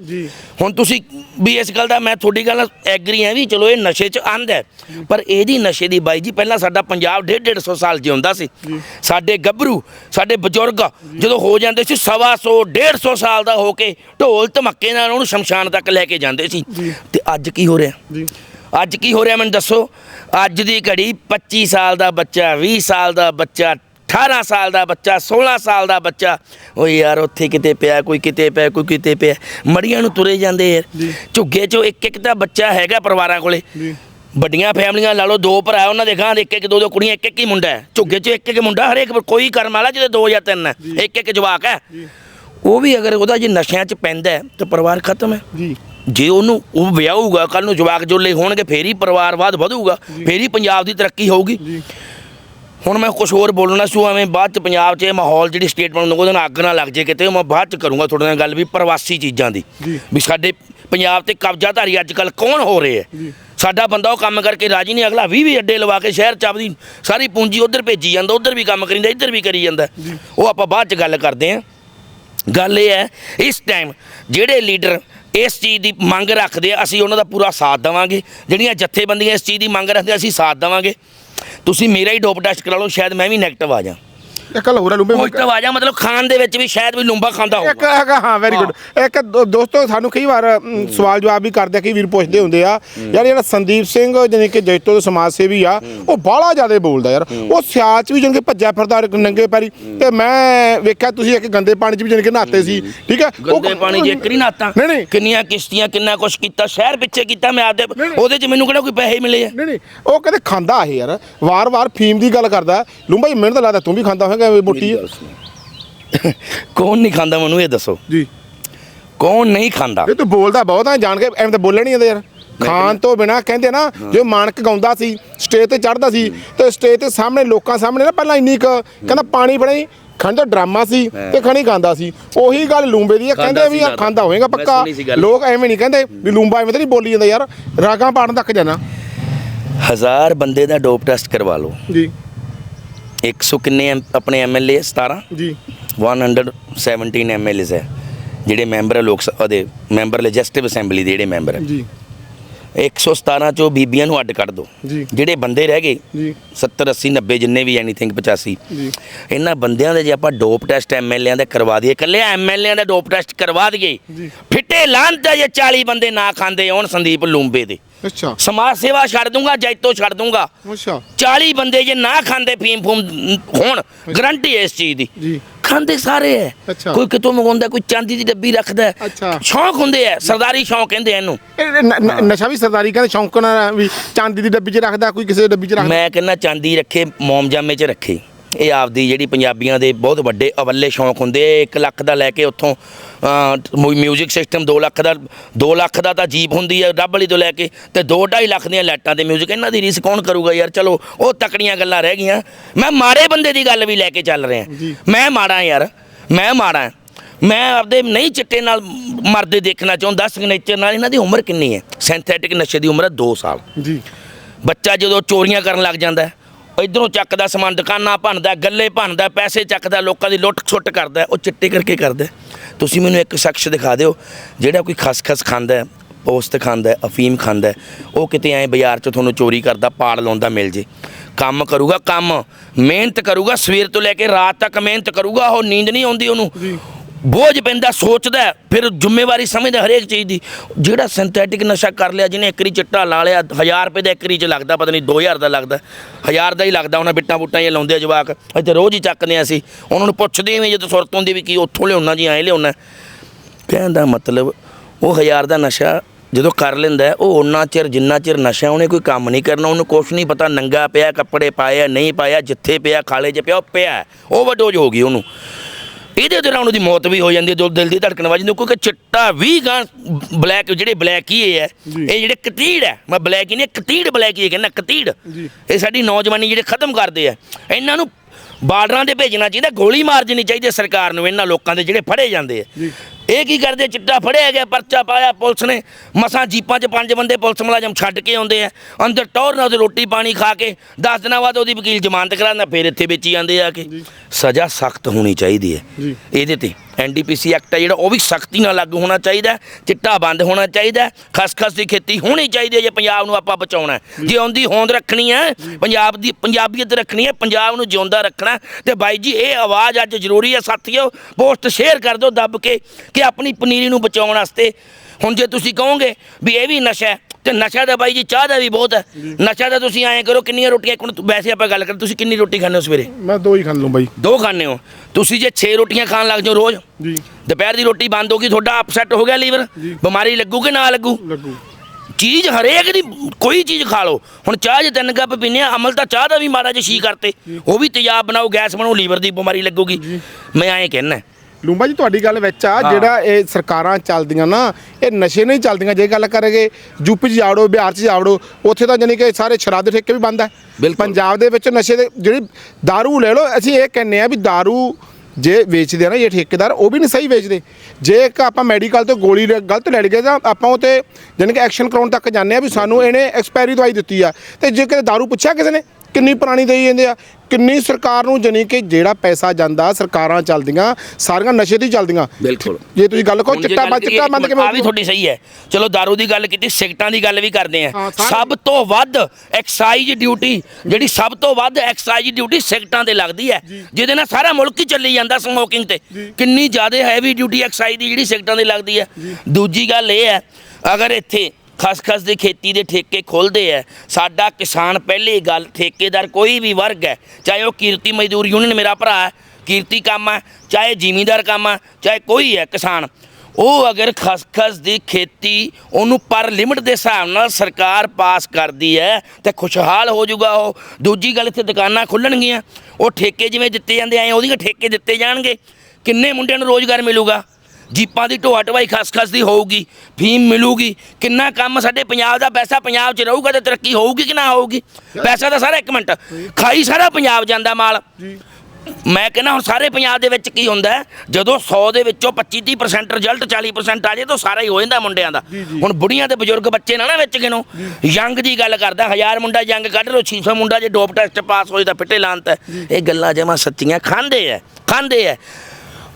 ਹੁਣ ਤੁਸੀਂ ਵੀ ਇਸ ਗੱਲ ਦਾ ਮੈਂ ਤੁਹਾਡੀ ਗੱਲ ਐਗਰੀ ਹਾਂ ਵੀ ਚਲੋ ਇਹ ਨਸ਼ੇ 'ਚ ਅੰਧ ਹੈ। ਪਰ ਇਹਦੀ ਨਸ਼ੇ ਦੀ ਬਾਈ ਜੀ ਪਹਿਲਾਂ ਸਾਡਾ ਪੰਜਾਬ ਡੇਢ ਡੇਢ ਸੌ ਸਾਲ ਜਿਉਂਦਾ ਸੀ। ਸਾਡੇ ਗੱਭਰੂ ਸਾਡੇ ਬਜ਼ੁਰਗ ਜਦੋਂ ਹੋ ਜਾਂਦੇ ਸੀ ਸਵਾ ਸੌ ਡੇਢ ਸੌ ਸਾਲ ਦਾ ਹੋ ਕੇ ਢੋਲ ਧਮੱਕੇ ਨਾਲ ਉਹਨੂੰ ਸ਼ਮਸ਼ਾਨ ਤੱਕ ਲੈ ਕੇ ਜਾਂਦੇ ਸੀ। ਤੇ ਅੱਜ ਕੀ ਹੋ ਰਿਹਾ? ਜੀ। ਅੱਜ ਕੀ ਹੋ ਰਿਹਾ ਮੈਨੂੰ ਦੱਸੋ? ਅੱਜ ਦੀ ਘੜੀ 25 ਸਾਲ ਦਾ ਬੱਚਾ 20 ਸਾਲ ਦਾ ਬੱਚਾ 18 ਸਾਲ ਦਾ ਬੱਚਾ 16 ਸਾਲ ਦਾ ਬੱਚਾ। ਓ ਯਾਰ ਉੱਥੇ ਕਿਤੇ ਪਿਆ ਕੋਈ ਕਿਤੇ ਪਿਆ ਕੋਈ ਕਿਤੇ ਪਿਆ। ਮੜੀਆਂ ਨੂੰ ਤੁਰੇ ਜਾਂਦੇ ਯਾਰ। ਝੁੱਗੇ 'ਚੋਂ ਇੱਕ ਇੱਕ ਤਾਂ ਬੱਚਾ ਹੈਗਾ ਪਰਿਵਾਰਾਂ ਕੋਲੇ। ਵੱਡੀਆਂ ਫੈਮਲੀਆਂ ਲਾ ਲਓ ਦੋ ਭਰਾ ਉਹਨਾਂ ਦੇ ਗਾਂ ਇੱਕ ਇੱਕ ਦੋ ਦੋ ਕੁੜੀਆਂ ਇੱਕ ਇੱਕ ਹੀ ਮੁੰਡਾ ਹੈ। ਝੁੱਗੇ 'ਚ ਇੱਕ ਇੱਕ ਮੁੰਡਾ ਹਰੇਕ ਕੋਈ ਕਰਮ ਵਾਲਾ ਜਿਹਦੇ ਦੋ ਜਾਂ ਤਿੰਨ ਹੈ। ਇੱਕ ਇੱਕ ਜਵਾਕ ਹੈ। ਉਹ ਵੀ ਅਗਰ ਉਹਦਾ ਜੇ ਨਸ਼ਿਆਂ 'ਚ ਪੈਂਦਾ ਤਾਂ ਪਰਿਵਾਰ ਖਤਮ ਹੈ। ਜੀ। ਜੇ ਉਹਨੂੰ ਉਹ ਵਿਆਹੂਗਾ ਕੱਲ ਨੂੰ ਜਵਾਕ ਜੋਲੇ ਹੋਣਗੇ ਫੇਰ ਹੀ ਪਰਿਵਾਰਵਾਦ ਵਧੂਗਾ ਫੇਰ ਹੀ ਪੰਜਾਬ ਦੀ ਤਰੱਕੀ ਹੋਊਗੀ। ਹੁਣ ਮੈਂ ਕੁਝ ਹੋਰ ਬੋਲਣਾ ਸੀ ਐਵੇਂ ਬਾਅਦ ਚ ਪੰਜਾਬ 'ਚ ਇਹ ਮਾਹੌਲ ਜਿਹੜੀ ਸਟੇਟਮੈਂਟ ਨੂੰ ਉਹਦੇ ਨਾਲ ਅੱਗ ਨਾ ਲੱਗ ਜੇ ਕਿਤੇ ਉਹ ਮੈਂ ਬਾਅਦ ਚ ਕਰੂੰਗਾ ਤੁਹਾਡੇ ਨਾਲ ਗੱਲ ਵੀ ਪ੍ਰਵਾਸੀ ਚੀਜ਼ਾਂ ਦੀ। ਵੀ ਸਾਡੇ ਪੰਜਾਬ ਤੇ ਕਬਜ਼ਾਧਾਰੀ ਅੱਜ ਕੱਲ ਕੌਣ ਹੋ ਰਹੇ ਹੈ। ਸਾਡਾ ਬੰਦਾ ਉਹ ਕੰਮ ਕਰਕੇ ਰਾਜੀ ਨਹੀਂ ਅਗਲਾ 20 20 ਅੱਡੇ ਲਵਾ ਕੇ ਸ਼ਹਿਰ ਚ ਆਪਦੀ ਸਾਰੀ ਪੂੰਜੀ ਉਧਰ ਭੇਜੀ ਜਾਂਦਾ ਉਧਰ ਵੀ ਕੰਮ ਕਰੀਂਦਾ ਇੱਧਰ ਵੀ ਕਰੀ ਜਾਂਦਾ। ਉਹ ਆਪਾਂ ਬਾਅਦ ਚ ਗੱਲ ਕਰਦੇ ਹਾਂ ਗੱਲ ਇਹ ਹੈ ਇਸ ਟਾਈਮ ਜਿਹੜੇ ਲੀਡਰ ਇਸ ਚੀਜ਼ ਦੀ ਮੰਗ ਰੱਖਦੇ ਆ, ਅਸੀਂ ਉਹਨਾਂ ਦਾ ਪੂਰਾ ਸਾਥ ਦੇਵਾਂਗੇ। ਜਿਹੜੀਆਂ ਜਥੇਬੰਦੀਆਂ ਇਸ ਚੀਜ਼ ਦੀ ਮੰਗ ਰੱਖਦੇ ਅਸੀਂ ਸਾਥ ਦੇਵਾਂਗੇ। ਤੁਸੀਂ ਮੇਰਾ ਹੀ ਡੋਪ ਟੈਸਟ ਕਰਾ ਲਓ, ਸ਼ਾਇਦ ਮੈਂ ਵੀ ਨੈਗੇਟਿਵ ਆ ਜਾ। ਇੱਕ ਗੱਲ ਹੋਰ ਹੈ ਲੁੰਬੇ ਪੋਜ਼ਿਟਿਵ ਆ ਜਾ ਮਤਲਬ ਖਾਣ ਦੇ ਵਿੱਚ ਵੀ ਸ਼ਾਇਦ ਵੀ ਲੂੰਬਾ ਖਾਂਦਾ ਇੱਕ ਹੋਊਗਾ ਹੈਗਾ ਹਾਂ ਵੈਰੀ ਗੁੱਡ ਇੱਕ ਦੋ- ਦੋਸਤੋ ਸਾਨੂੰ ਕਈ ਵਾਰ ਅਮ, ਸਵਾਲ ਜਵਾਬ ਵੀ ਕਰਦੇ ਆ ਕਈ ਵੀਰ ਪੁੱਛਦੇ ਹੁੰਦੇ ਆ ਯਾਰ ਜਿਹੜਾ ਸੰਦੀਪ ਸਿੰਘ ਜਾਣੀ ਕਿ ਜੈਤੋ ਦੇ ਸਮਾਜ ਸੇਵੀ ਆ ਉਹ ਬਾਹਲਾ ਜ਼ਿਆਦਾ ਬੋਲਦਾ ਯਾਰ। ਉਹ ਸਿਆਲ ਚ ਵੀ ਜਾਣੀ ਕਿ ਭੱਜਿਆ ਫਿਰਦਾ ਨੰਗੇ ਪੈਰੀ। ਤੇ ਮੈਂ ਵੇਖਿਆ ਤੁਸੀਂ ਇੱਕ ਗੰਦੇ ਪਾਣੀ ਚ ਵੀ ਜਾਣੀ ਕਿ ਨਹਾਤੇ ਸੀ ਠੀਕ ਹੈ? ਉਹ- ਗੰਦੇ ਪਾਣੀ ਜੇ ਕਰੀ ਨਾਤਾ ਨਹੀਂ ਨਹੀਂ। ਕਿੰਨੀਆਂ ਕਿਸ਼ਤੀਆਂ ਕਿੰਨਾ ਕੁਛ ਕੀਤਾ ਸ਼ਹਿਰ ਪਿੱਛੇ ਕੀਤਾ ਮੈਂ ਆਪਦੇ। ਉਹਦੇ 'ਚ ਮੈਨੂੰ ਕਿਹੜਾ ਕੋਈ ਪੈਸੇ ਮਿਲੇ ਆ? ਨਹੀਂ ਨਹੀਂ। ਉਹ ਕਹਿੰਦੇ ਖਾਂਦਾ ਇਹ ਯਾਰ। ਵਾਰ-ਵਾਰ ਫੀਮ ਦੀ ਗੱਲ ਕਰਦਾ। ਲੁੰਬਾ ਜੀ ਮੈਨੂੰ ਤਾਂ ਲੱਗਦਾ ਤੂੰ ਵੀ ਖਾਂਦਾ ਹੋਵੇਂਗਾ ਐਵੇਂ ਮੋਟੀ ਕੌਣ ਨਹੀਂ ਖਾਂਦਾ ਮੈਨੂੰ ਇਹ ਦੱਸੋ। ਜੀ। ਕੌਣ ਨਹੀਂ ਖਾਂਦਾ? ਇਹ ਤੂੰ ਬੋਲਦਾ ਬਹੁਤ ਆ ਜਾਣ ਕੇ ਐਵੇਂ ਤਾਂ ਬੋਲਣ ਨਹੀਂ ਆਉਂਦਾ ਯਾਰ। ਖਾਣ ਤੋਂ ਬਿਨਾ ਕਹਿੰਦੇ ਨਾ ਜੋ ਮਾਨਕ ਗਾਉਂਦਾ ਸੀ ਸਟੇਜ ਤੇ ਚੜਦਾ ਸੀ ਤੇ ਸਟੇਜ ਤੇ ਸਾਹਮਣੇ ਲੋਕਾਂ ਸਾਹਮਣੇ ਨਾ ਪਹਿਲਾਂ ਇੰਨੀ ਕੁ ਕਹਿੰਦਾ ਪਾਣੀ ਫੜਾਈ ਖੰਡ ਡਰਾਮਾ ਸੀ ਤੇ ਖਣੀ ਗਾਉਂਦਾ ਸੀ। ਉਹੀ ਗੱਲ ਲੂੰਬੇ ਦੀ ਆ ਖਾਂਦਾ ਕਹਿੰਦੇ ਵੀ। ਖਾਂਦਾ ਹੋਏਗਾ ਪੱਕਾ। ਲੋਕ ਐਵੇਂ ਨਹੀਂ ਕਹਿੰਦੇ ਵੀ ਲੂੰਬਾ ਐਵੇਂ ਤਾਂ ਨਹੀਂ ਬੋਲੀ ਜਾਂਦਾ ਯਾਰ। ਰਾਗਾਂ ਪਾੜਨ ਤੱਕ ਜਾਣਾ। ਹਜ਼ਾਰ ਬੰਦੇ ਦਾ ਡੋਪ ਟੈਸਟ ਕਰਵਾ ਲਓ। ਜੀ। 100 ਕਿੰਨੇ ਐਮ- ਆਪਣੇ ਐਮਐਲਏ 17 ਜੀ। 117 ਐਮਐਲਏਸ ਹੈ ਜਿਹੜੇ ਮੈਂਬਰ ਹੈ ਲੋਕ ਸਭਾ ਦੇ ਮੈਂਬਰ ਲੈਜਿਸਟਿਵ ਅਸੈਂਬਲੀ ਦੇ ਜਿਹੜੇ ਮੈਂਬਰ ਹੈ ਜੀ। 117 ਚੋਂ ਬੀਬੀਆਂ ਨੂੰ ਅੱਡ ਕੱਢ ਦਿਓ ਜੀ। ਜਿਹੜੇ ਬੰਦੇ ਰਹਿ ਗਏ ਜੀ। 70 80 90 ਜਿੰਨੇ ਵੀ ਐਨੀਥਿੰਗ 85 ਜੀ। ਇਹਨਾਂ ਬੰਦਿਆਂ ਦੇ ਜੇ ਆਪਾਂ ਡੋਪ ਟੈਸਟ ਐਮਐਲਏਆਂ ਦੇ ਕਰਵਾ ਦਈਏ ਇਕੱਲੇ ਐਮਐਲਏਆਂ ਦਾ ਡੋਪ ਟੈਸਟ ਕਰਵਾ ਦਈਏ ਜੀ। ਫਿੱਟੇ ਲਾਂਦਾ ਜੇ 40 ਬੰਦੇ ਨਾ ਖਾਂਦੇ ਹੋਣ ਸੰਦੀਪ ਲੂੰਬੇ ਦੇ। ਅੱਛਾ। ਸਮਾਜ ਸੇਵਾ ਛੱਡ ਦੂੰਗਾ ਜੈਤੋ ਛੱਡ ਦੂੰਗਾ। ਅੱਛਾ। 40 ਬੰਦੇ ਜੇ ਨਾ ਖਾਂਦੇ ਫੀਮ ਫੂਮ ਹੋਣ ਗਰੰਟੀ ਇਸ ਚੀਜ਼ ਦੀ। ਜੀ। ਖਾਂਦੇ ਸਾਰੇ ਅੱਛਾ। ਕੋਈ ਕਿਤੋਂ ਮੰਗਾਉਂਦਾ ਕੋਈ ਚਾਂਦੀ ਦੀ ਡੱਬੀ ਰੱਖਦਾ। ਸ਼ੌਂਕ ਹੁੰਦੇ ਆ ਸਰਦਾਰੀ ਸ਼ੌਂਕ ਕਹਿੰਦੇ ਇਹਨੂੰ। ਨਸ਼ਾ ਵੀ ਸਰਦਾਰੀ ਕਹਿੰਦੇ ਸ਼ੌਂਕ ਨਾਲ ਵੀ ਚਾਂਦੀ ਦੀ ਡੱਬੀ 'ਚ ਰੱਖਦਾ ਕੋਈ ਕਿਸੇ ਡੱਬੀ 'ਚ ਰੱਖਦਾ। ਮੈਂ ਕਹਿੰਦਾ ਚਾਂਦੀ ਰੱਖੇ ਮੋਮਜਾਮੇ 'ਚ ਰੱਖੇ। ਇਹ ਆਪਦੀ ਜਿਹੜੀ ਪੰਜਾਬੀਆਂ ਦੇ ਬਹੁਤ ਵੱਡੇ ਅਵੱਲੇ ਸ਼ੌਂਕ ਹੁੰਦੇ 1 ਲੱਖ ਦਾ ਲੈ ਕੇ ਉੱਥੋਂ ਮਿਊਜ਼ਿਕ ਸਿਸਟਮ 2 ਲੱਖ ਦਾ 2 ਲੱਖ ਦਾ ਤਾਂ ਜੀਪ ਹੁੰਦੀ ਹੈ ਡੱਬਲੀ ਤੋਂ ਲੈ ਕੇ ਤੇ 2.5 ਲੱਖ ਦੀਆਂ ਲਾਈਟਾਂ ਤੇ ਮਿਊਜ਼ਿਕ ਇਹਨਾਂ ਦੀ ਰੀਸ ਕੌਣ ਕਰੂਗਾ ਯਾਰ? ਚਲੋ ਉਹ ਤਕੜੀਆਂ ਗੱਲਾਂ ਰਹਿ ਗਈਆਂ। ਮੈਂ ਮਾੜੇ ਬੰਦੇ ਦੀ ਗੱਲ ਵੀ ਲੈ ਕੇ ਚੱਲ ਰਿਹਾ। ਮੈਂ ਮਾੜਾ ਯਾਰ ਮੈਂ ਮਾੜਾ ਮੈਂ ਆਪਦੇ ਨਹੀਂ ਚਿੱਟੇ ਨਾਲ ਮਰਦੇ ਦੇਖਣਾ ਚਾਹੁੰਦਾ ਸਿਗਨੇਚਰ ਨਾਲ ਇਹਨਾਂ ਦੀ ਉਮਰ ਕਿੰਨੀ ਹੈ? ਸਿੰਥੈਟਿਕ ਨਸ਼ੇ ਦੀ ਉਮਰ ਹੈ 2 ਸਾਲ। ਜੀ। ਬੱਚਾ ਜਦੋਂ ਚੋਰੀਆਂ ਕਰਨ ਲੱਗ ਜਾਂਦਾ ਹੈ, ਇਧਰੋਂ ਚੱਕਦਾ ਸਮਾਨ, ਦੁਕਾਨਾਂ ਭੰਨਦਾ, ਗੱਲੇ ਭੰਨਦਾ, ਪੈਸੇ ਚੱਕਦਾ, ਲੋਕਾਂ ਦੀ ਲੁੱਟ ਛੁੱਟ ਕਰਦਾ, ਉਹ ਚਿੱਟੇ ਕਰਕੇ ਕਰਦਾ। ਤੁਸੀਂ ਮੈਨੂੰ ਇੱਕ ਸ਼ਖਸ ਦਿਖਾ ਦਿਓ, ਜਿਹੜਾ ਕੋਈ ਖਸਖਸ ਖਾਂਦਾ ਪੋਸਤ ਖਾਂਦਾ ਅਫੀਮ ਖਾਂਦਾ ਉਹ ਕਿਤੇ ਐ ਬਾਜ਼ਾਰ 'ਚ ਤੁਹਾਨੂੰ ਚੋਰੀ ਕਰਦਾ, ਪਾੜ ਲਾਉਂਦਾ, ਮਿਲ ਜੇ। ਕੰਮ ਕਰੂਗਾ ਕੰਮ, ਮਿਹਨਤ ਕਰੂਗਾ, ਸਵੇਰ ਤੋਂ ਲੈ ਕੇ ਰਾਤ ਤੱਕ ਮਿਹਨਤ ਕਰੂਗਾ, ਉਹ ਨੀਂਦ ਨਹੀਂ ਆਉਂਦੀ ਉਹਨੂੰ। ਬੋਝ ਪੈਂਦਾ, ਸੋਚਦਾ, ਫਿਰ ਜ਼ਿੰਮੇਵਾਰੀ ਸਮਝਦਾ ਹਰੇਕ ਚੀਜ਼ ਦੀ। ਜਿਹੜਾ ਸਿੰਥੈਟਿਕ ਨਸ਼ਾ ਕਰ ਲਿਆ, ਜਿਹਨੇ ਇੱਕਰੀ ਚਿੱਟਾ ਲਾ ਲਿਆ 1000 ਰੁਪਏ ਦਾ ਇੱਕਰੀ ਚ ਲੱਗਦਾ, ਪਤਾ ਨਹੀਂ 2000 ਦਾ ਲੱਗਦਾ 1000 ਦਾ ਹੀ ਲੱਗਦਾ, ਉਹਨਾਂ ਬਿੱਟਾਂ ਬੁੱਟਾਂ ਇਹ ਲਾਉਂਦੇ ਆ ਜਵਾਕ। ਇੱਥੇ ਰੋਜ਼ ਹੀ ਚੱਕਦੇ ਆ ਅਸੀਂ। ਉਹਨਾਂ ਨੂੰ ਪੁੱਛਦੇ ਵੀ ਜਦੋਂ ਸੁਰਤ ਹੁੰਦੀ ਵੀ ਕੀ ਉੱਥੋਂ ਲਿਆਉਣਾ ਜੀ, ਐਂ ਲਿਆਉਣਾ। ਕਹਿਣ ਦਾ ਮਤਲਬ, ਉਹ 1000 ਦਾ ਨਸ਼ਾ ਜਦੋਂ ਕਰ ਲੈਂਦਾ, ਉਹ ਉਹਨਾਂ ਚਿਰ, ਜਿੰਨਾ ਚਿਰ ਨਸ਼ਾ ਉਹਨੇ ਕੋਈ ਕੰਮ ਨਹੀਂ ਕਰਨਾ, ਉਹਨੂੰ ਕੁਛ ਨਹੀਂ ਪਤਾ ਨੰਗਾ ਪਿਆ, ਕੱਪੜੇ ਪਾਇਆ ਨਹੀਂ ਪਾਇਆ, ਜਿੱਥੇ ਪਿਆ, ਖਾਲੇ 'ਚ ਪਿਆ, ਉਹ ਪਿਆ। ਓਵਰਡੋਜ਼ ਹੋ ਗਈ ਉਹਨੂੰ। ਇਹਦੇ ਦੌਰਾਨ ਉਹਦੀ ਮੌਤ ਵੀ ਹੋ ਜਾਂਦੀ ਹੈ ਜੋ ਦਿਲ ਦੀ ਧੜਕਣ ਵੱਜ ਜਾਂਦੀ ਹੈ, ਕਿਉਂਕਿ ਚਿੱਟਾ ਵੀ ਗਾਂ ਬਲੈਕ ਜਿਹੜੇ ਬਲੈਕ ਹੀ ਇਹ ਹੈ। ਇਹ ਜਿਹੜੇ ਕਤੀੜ ਹੈ ਮੈਂ ਬਲੈਕ ਹੀ ਨਹੀਂ ਕਤੀੜ ਬਲੈਕ ਹੀ ਕਹਿੰਦਾ ਕਤੀੜ। ਇਹ ਸਾਡੀ ਨੌਜਵਾਨੀ ਜਿਹੜੇ ਖਤਮ ਕਰਦੇ ਆ ਇਹਨਾਂ ਨੂੰ ਬਾਰਡਰਾਂ ਤੇ ਭੇਜਣਾ ਚਾਹੀਦਾ ਗੋਲੀ ਮਾਰ ਦੇਣੀ ਚਾਹੀਦੀ ਹੈ ਸਰਕਾਰ ਨੂੰ ਇਹਨਾਂ ਲੋਕਾਂ ਦੇ ਜਿਹੜੇ ਫੜੇ ਜਾਂਦੇ ਆ। ਇਹ ਕੀ ਕਰਦੇ ਚਿੱਟਾ ਫੜਿਆ ਗਿਆ ਪਰਚਾ ਪਾਇਆ ਪੁਲਿਸ ਨੇ ਮਸਾਂ ਜੀਪਾਂ 'ਚ ਪੰਜ ਬੰਦੇ ਪੁਲਿਸ ਮੁਲਾਜ਼ਮ ਛੱਡ ਕੇ ਆਉਂਦੇ ਆ ਅੰਦਰ ਟੌਰ ਨਾਲ ਉਹਦੇ ਰੋਟੀ ਪਾਣੀ ਖਾ ਕੇ 10 ਦਿਨਾਂ ਬਾਅਦ ਉਹਦੀ ਵਕੀਲ ਜ਼ਮਾਨਤ ਕਰਾਉਂਦਾ ਫਿਰ ਇੱਥੇ ਵੇਚੀ ਜਾਂਦੇ ਆ ਕੇ ਸਜ਼ਾ ਸਖਤ ਹੋਣੀ ਚਾਹੀਦੀ ਹੈ। ਇਹਦੇ ਤੇ ਐਨਡੀਪੀਸੀ ਐਕਟ ਹੈ ਜਿਹੜਾ ਉਹ ਵੀ ਸਖਤੀ ਨਾਲ ਲਾਗੂ ਹੋਣਾ ਚਾਹੀਦਾ। ਚਿੱਟਾ ਬੰਦ ਹੋਣਾ ਚਾਹੀਦਾ। ਖਸਖਸ ਦੀ ਖੇਤੀ ਹੋਣੀ ਚਾਹੀਦੀ ਹੈ ਜੇ ਪੰਜਾਬ ਨੂੰ ਆਪਾਂ ਬਚਾਉਣਾ। ਜੇ ਉਹਦੀ ਹੋਂਦ ਰੱਖਣੀ ਹੈ ਪੰਜਾਬ ਦੀ ਪੰਜਾਬੀਅਤ ਰੱਖਣੀ ਹੈ ਪੰਜਾਬ ਨੂੰ ਜਿਉਂਦਾ ਰੱਖਣਾ। ਤੇ ਬਾਈ ਜੀ ਇਹ ਆਵਾਜ਼ ਅੱਜ ਜ਼ਰੂਰੀ ਹੈ ਸਾਥੀਓ ਪੋਸਟ ਸ਼ੇਅਰ ਕਰ ਦਿਓ ਦੱਬ ਕੇ ਕਿ ਆਪਣੀ ਪਨੀਰੀ ਨੂੰ ਬਚਾਉਣ ਵਾਸਤੇ। ਹੁਣ ਜੇ ਤੁਸੀਂ ਕਹੋਗੇ ਵੀ ਇਹ ਵੀ ਨਸ਼ਾ ਹੈ ਤੇ ਨਸ਼ਾ ਦਾ ਬਾਈ ਜੀ ਚਾਹ ਦਾ ਵੀ ਬਹੁਤ ਹੈ। ਨਸ਼ਾ ਦਾ ਤੁਸੀਂ ਐਂ ਕਰੋ ਕਿੰਨੀਆਂ ਰੋਟੀਆਂ ਇੱਕ ਮਿੰਟ ਵੈਸੇ ਆਪਾਂ ਗੱਲ ਕਰ ਤੁਸੀਂ ਕਿੰਨੀ ਰੋਟੀ ਖਾਂਦੇ ਹੋ ਸਵੇਰੇ? ਮੈਂ ਦੋ ਹੀ ਖਾਣ ਲੂੰ ਬਾਈ। ਦੋ ਖਾਂਦੇ ਹੋ? ਤੁਸੀਂ ਜੇ 6 ਰੋਟੀਆਂ ਖਾਣ ਲੱਗ ਜਾਓ ਰੋਜ਼? ਜੀ। ਦੁਪਹਿਰ ਦੀ ਰੋਟੀ ਬੰਦ ਹੋ ਗਈ ਤੁਹਾਡਾ ਅਪਸੈਟ ਹੋ ਗਿਆ ਲੀਵਰ। ਬਿਮਾਰੀ ਲੱਗੂ ਕਿ ਨਾ ਲੱਗੂ? ਲੱਗੂ। ਚੀਜ਼ ਹਰੇਕ ਦੀ ਕੋਈ ਚੀਜ਼ ਖਾ ਲਓ। ਹੁਣ ਚਾਹ ਜੇ ਤਿੰਨ ਕੱਪ ਪੀਨੇ ਆ ਅਮਲ ਤਾਂ ਚਾਹ ਦਾ ਵੀ ਮਾੜਾ ਜੇ ਛੀ ਕਰਤੇ। ਉਹ ਵੀ ਤੇਜ਼ਾਬ ਬਣਾਓ ਗੈਸ ਬਣਾਓ ਲੀਵਰ ਦੀ ਬਿਮਾਰੀ ਲੱਗੂਗੀ। ਮੈਂ ਐਂ ਕਹਿਣਾ ਲੂੰਬਾ ਜੀ ਤੁਹਾਡੀ ਗੱਲ ਵਿੱਚ ਆ ਜਿਹੜਾ ਇਹ ਸਰਕਾਰਾਂ ਚੱਲਦੀਆਂ ਨਾ ਇਹ ਨਸ਼ੇ ਨਹੀਂ ਚੱਲਦੀਆਂ ਜੇ ਗੱਲ ਕਰਾਂਗੇ ਯੂਪੀ 'ਚ ਜਾਵੜੋ ਬਿਹਾਰ 'ਚ ਜਾਵੜੋ ਉੱਥੇ ਤਾਂ ਜਾਨੀ ਕਿ ਸਾਰੇ ਸ਼ਰਾਬ ਦੇ ਠੇਕੇ ਵੀ ਬੰਦ ਹੈ ਬਿਲਕੁਲ। ਪੰਜਾਬ ਦੇ ਵਿੱਚ ਨਸ਼ੇ ਦੇ ਜਿਹੜੀ दारू ਲੈ ਲਓ ਅਸੀਂ ਇਹ ਕਹਿੰਨੇ ਆ ਵੀ दारू ਜੇ ਵੇਚਦੇ ਆ ਨਾ ਇਹ ਠੇਕੇਦਾਰ ਉਹ ਵੀ ਨਹੀਂ ਸਹੀ ਵੇਚਦੇ ਜੇ ਇੱਕ ਆਪਾਂ ਮੈਡੀਕਲ ਤੋਂ ਗੋਲੀ ਲੈ- ਗਲਤ ਲੈ ਲਈਏ ਤਾਂ ਆਪਾਂ ਉਹ ਤੇ ਜਾਨੀ ਕਿ ਐਕਸ਼ਨ ਕਰਾਉਣ ਤੱਕ ਜਾਂਦੇ ਆ ਵੀ ਸਾਨੂੰ ਇਹਨੇ ਐਕਸਪਾਇਰੀ ਦਵਾਈ ਦਿੱਤੀ ਆ ਤੇ ਜੇ ਕਿਤੇ दारू ਪੁੱਛਿਆ ਕਿਸੇ ਨੇ ਕਿੰਨੀ ਪੁਰਾਣੀ ਦੇਈ ਜਾਂਦੇ ਆ ਕਿੰਨੀ ਸਰਕਾਰ ਨੂੰ ਜਾਨੀ ਕਿ ਜਿਹੜਾ ਪੈਸਾ ਜਾਂਦਾ ਸਰਕਾਰਾਂ ਚੱਲਦੀਆਂ ਸਾਰੀਆਂ ਨਸ਼ੇ ਦੀ ਚੱਲਦੀਆਂ। ਬਿਲਕੁਲ। ਜੇ ਤੁਸੀਂ ਗੱਲ ਕਹੋ ਚਿੱਟਾ ਬੰਦ ਚਿੱਟਾ ਬੰਦ ਕਿਵੇਂ ਆ ਵੀ ਤੁਹਾਡੀ ਸਹੀ ਹੈ। ਚਲੋ दारू ਦੀ ਗੱਲ ਕੀਤੀ ਸਿਗਟਾਂ ਦੀ ਗੱਲ ਵੀ ਕਰਦੇ ਆ। ਸਭ ਤੋਂ ਵੱਧ ਐਕਸਾਈਜ਼ ਡਿਊਟੀ ਜਿਹੜੀ ਸਭ ਤੋਂ ਵੱਧ ਐਕਸਾਈਜ਼ ਡਿਊਟੀ ਸਿਗਟਾਂ ਤੇ ਲੱਗਦੀ ਹੈ। ਜਿਹਦੇ ਨਾਲ ਸਾਰਾ ਮੁਲਕ ਹੀ ਚੱਲੀ ਜਾਂਦਾ ਸਮੋਕਿੰਗ ਤੇ। ਕਿੰਨੀ ਜ਼ਿਆਦਾ ਹੈਵੀ ਡਿਊਟੀ ਐਕਸਾਈਜ਼ ਦੀ ਜਿਹੜੀ ਸਿਗਟਾਂ ਤੇ ਲੱਗਦੀ ਹੈ। ਦੂਜੀ ਗੱਲ ਇਹ ਹੈ ਅਗਰ ਇੱਥੇ ਖਸਖਸ ਦੀ ਖੇਤੀ ਦੇ ਠੇਕੇ ਖੁੱਲਦੇ ਆ ਸਾਡਾ ਕਿਸਾਨ ਪਹਿਲੀ ਗੱਲ ਠੇਕੇਦਾਰ ਕੋਈ ਵੀ ਵਰਗ ਹੈ ਚਾਹੇ ਉਹ ਕੀਰਤੀ ਮਜ਼ਦੂਰ ਯੂਨੀਅਨ ਮੇਰਾ ਭਰਾ ਹੈ ਕੀਰਤੀ ਕੰਮ ਹੈ ਚਾਹੇ ਜ਼ਿਮੀਂਦਾਰ ਕੰਮ ਹੈ ਚਾਹੇ ਕੋਈ ਹੈ ਕਿਸਾਨ। ਉਹ ਅਗਰ ਖਸਖਸ ਦੀ ਖੇਤੀ ਉਹਨੂੰ ਪਰ ਲਿਮਟ ਦੇ ਹਿਸਾਬ ਨਾਲ ਸਰਕਾਰ ਪਾਸ ਕਰਦੀ ਹੈ ਤੇ ਖੁਸ਼ਹਾਲ ਹੋ ਜਾਊਗਾ ਉਹ। ਦੂਜੀ ਗੱਲ ਇੱਥੇ ਦੁਕਾਨਾਂ ਖੁੱਲਣਗੀਆਂ। ਉਹ ਠੇਕੇ ਜਿਵੇਂ ਦਿੱਤੇ ਜਾਂਦੇ ਆਏ ਉਹਦੀਆਂ ਠੇਕੇ ਦਿੱਤੇ ਜਾਣਗੇ। ਕਿੰਨੇ ਮੁੰਡਿਆਂ ਨੂੰ ਰੋਜ਼ਗਾਰ ਮਿਲੂਗਾ? ਜੀਪਾਂ ਦੀ ਢੋਆ ਢਵਾਈ ਖਸ-ਖਸ ਦੀ ਹੋਊਗੀ ਫੀਮ ਮਿਲੂਗੀ ਕਿੰਨਾ ਕੰਮ ਸਾਡੇ ਪੰਜਾਬ ਦਾ ਪੈਸਾ ਪੰਜਾਬ 'ਚ ਰਹੂਗਾ ਤੇ ਤਰੱਕੀ ਹੋਊਗੀ ਕਿ ਨਾ ਹੋਊਗੀ? ਪੈਸਾ ਤਾਂ ਸਾਰਾ ਇੱਕ ਮਿੰਟ ਖਾਈ ਸਾਰਾ ਪੰਜਾਬ ਜਾਂਦਾ ਮਾਲ। ਮੈਂ ਕਹਿੰਦਾ ਹੁਣ ਸਾਰੇ ਪੰਜਾਬ ਦੇ ਵਿੱਚ ਕੀ ਹੁੰਦਾ ਹੈ? ਜਦੋਂ 100 ਦੇ ਵਿੱਚੋਂ 25 30% ਰਿਜ਼ਲਟ 40% ਆ ਜੇ ਤਾਂ ਸਾਰਾ ਹੀ ਹੋ ਜਾਂਦਾ ਮੁੰਡਿਆਂ ਦਾ। ਹੁਣ ਬੁੜੀਆਂ ਤੇ ਬਜ਼ੁਰਗ ਬੱਚੇ ਨਾ ਨਾ ਵਿੱਚ ਗਿਣੋ। ਯੰਗ ਦੀ ਗੱਲ ਕਰਦਾ ਹਜ਼ਾਰ ਮੁੰਡਾ ਯੰਗ ਕੱਢ ਲੋ 600 ਮੁੰਡਾ ਜੇ ਡੋਪ ਟੈਸਟ ਪਾਸ ਹੋਏ ਤਾਂ ਫਿੱਟੇ ਲਾਂਤ ਹੈ। ਇਹ ਗੱਲਾਂ ਜਮਾ ਸੱਚੀਆਂ ਖਾਂਦੇ ਐ ਖਾਂਦੇ ਐ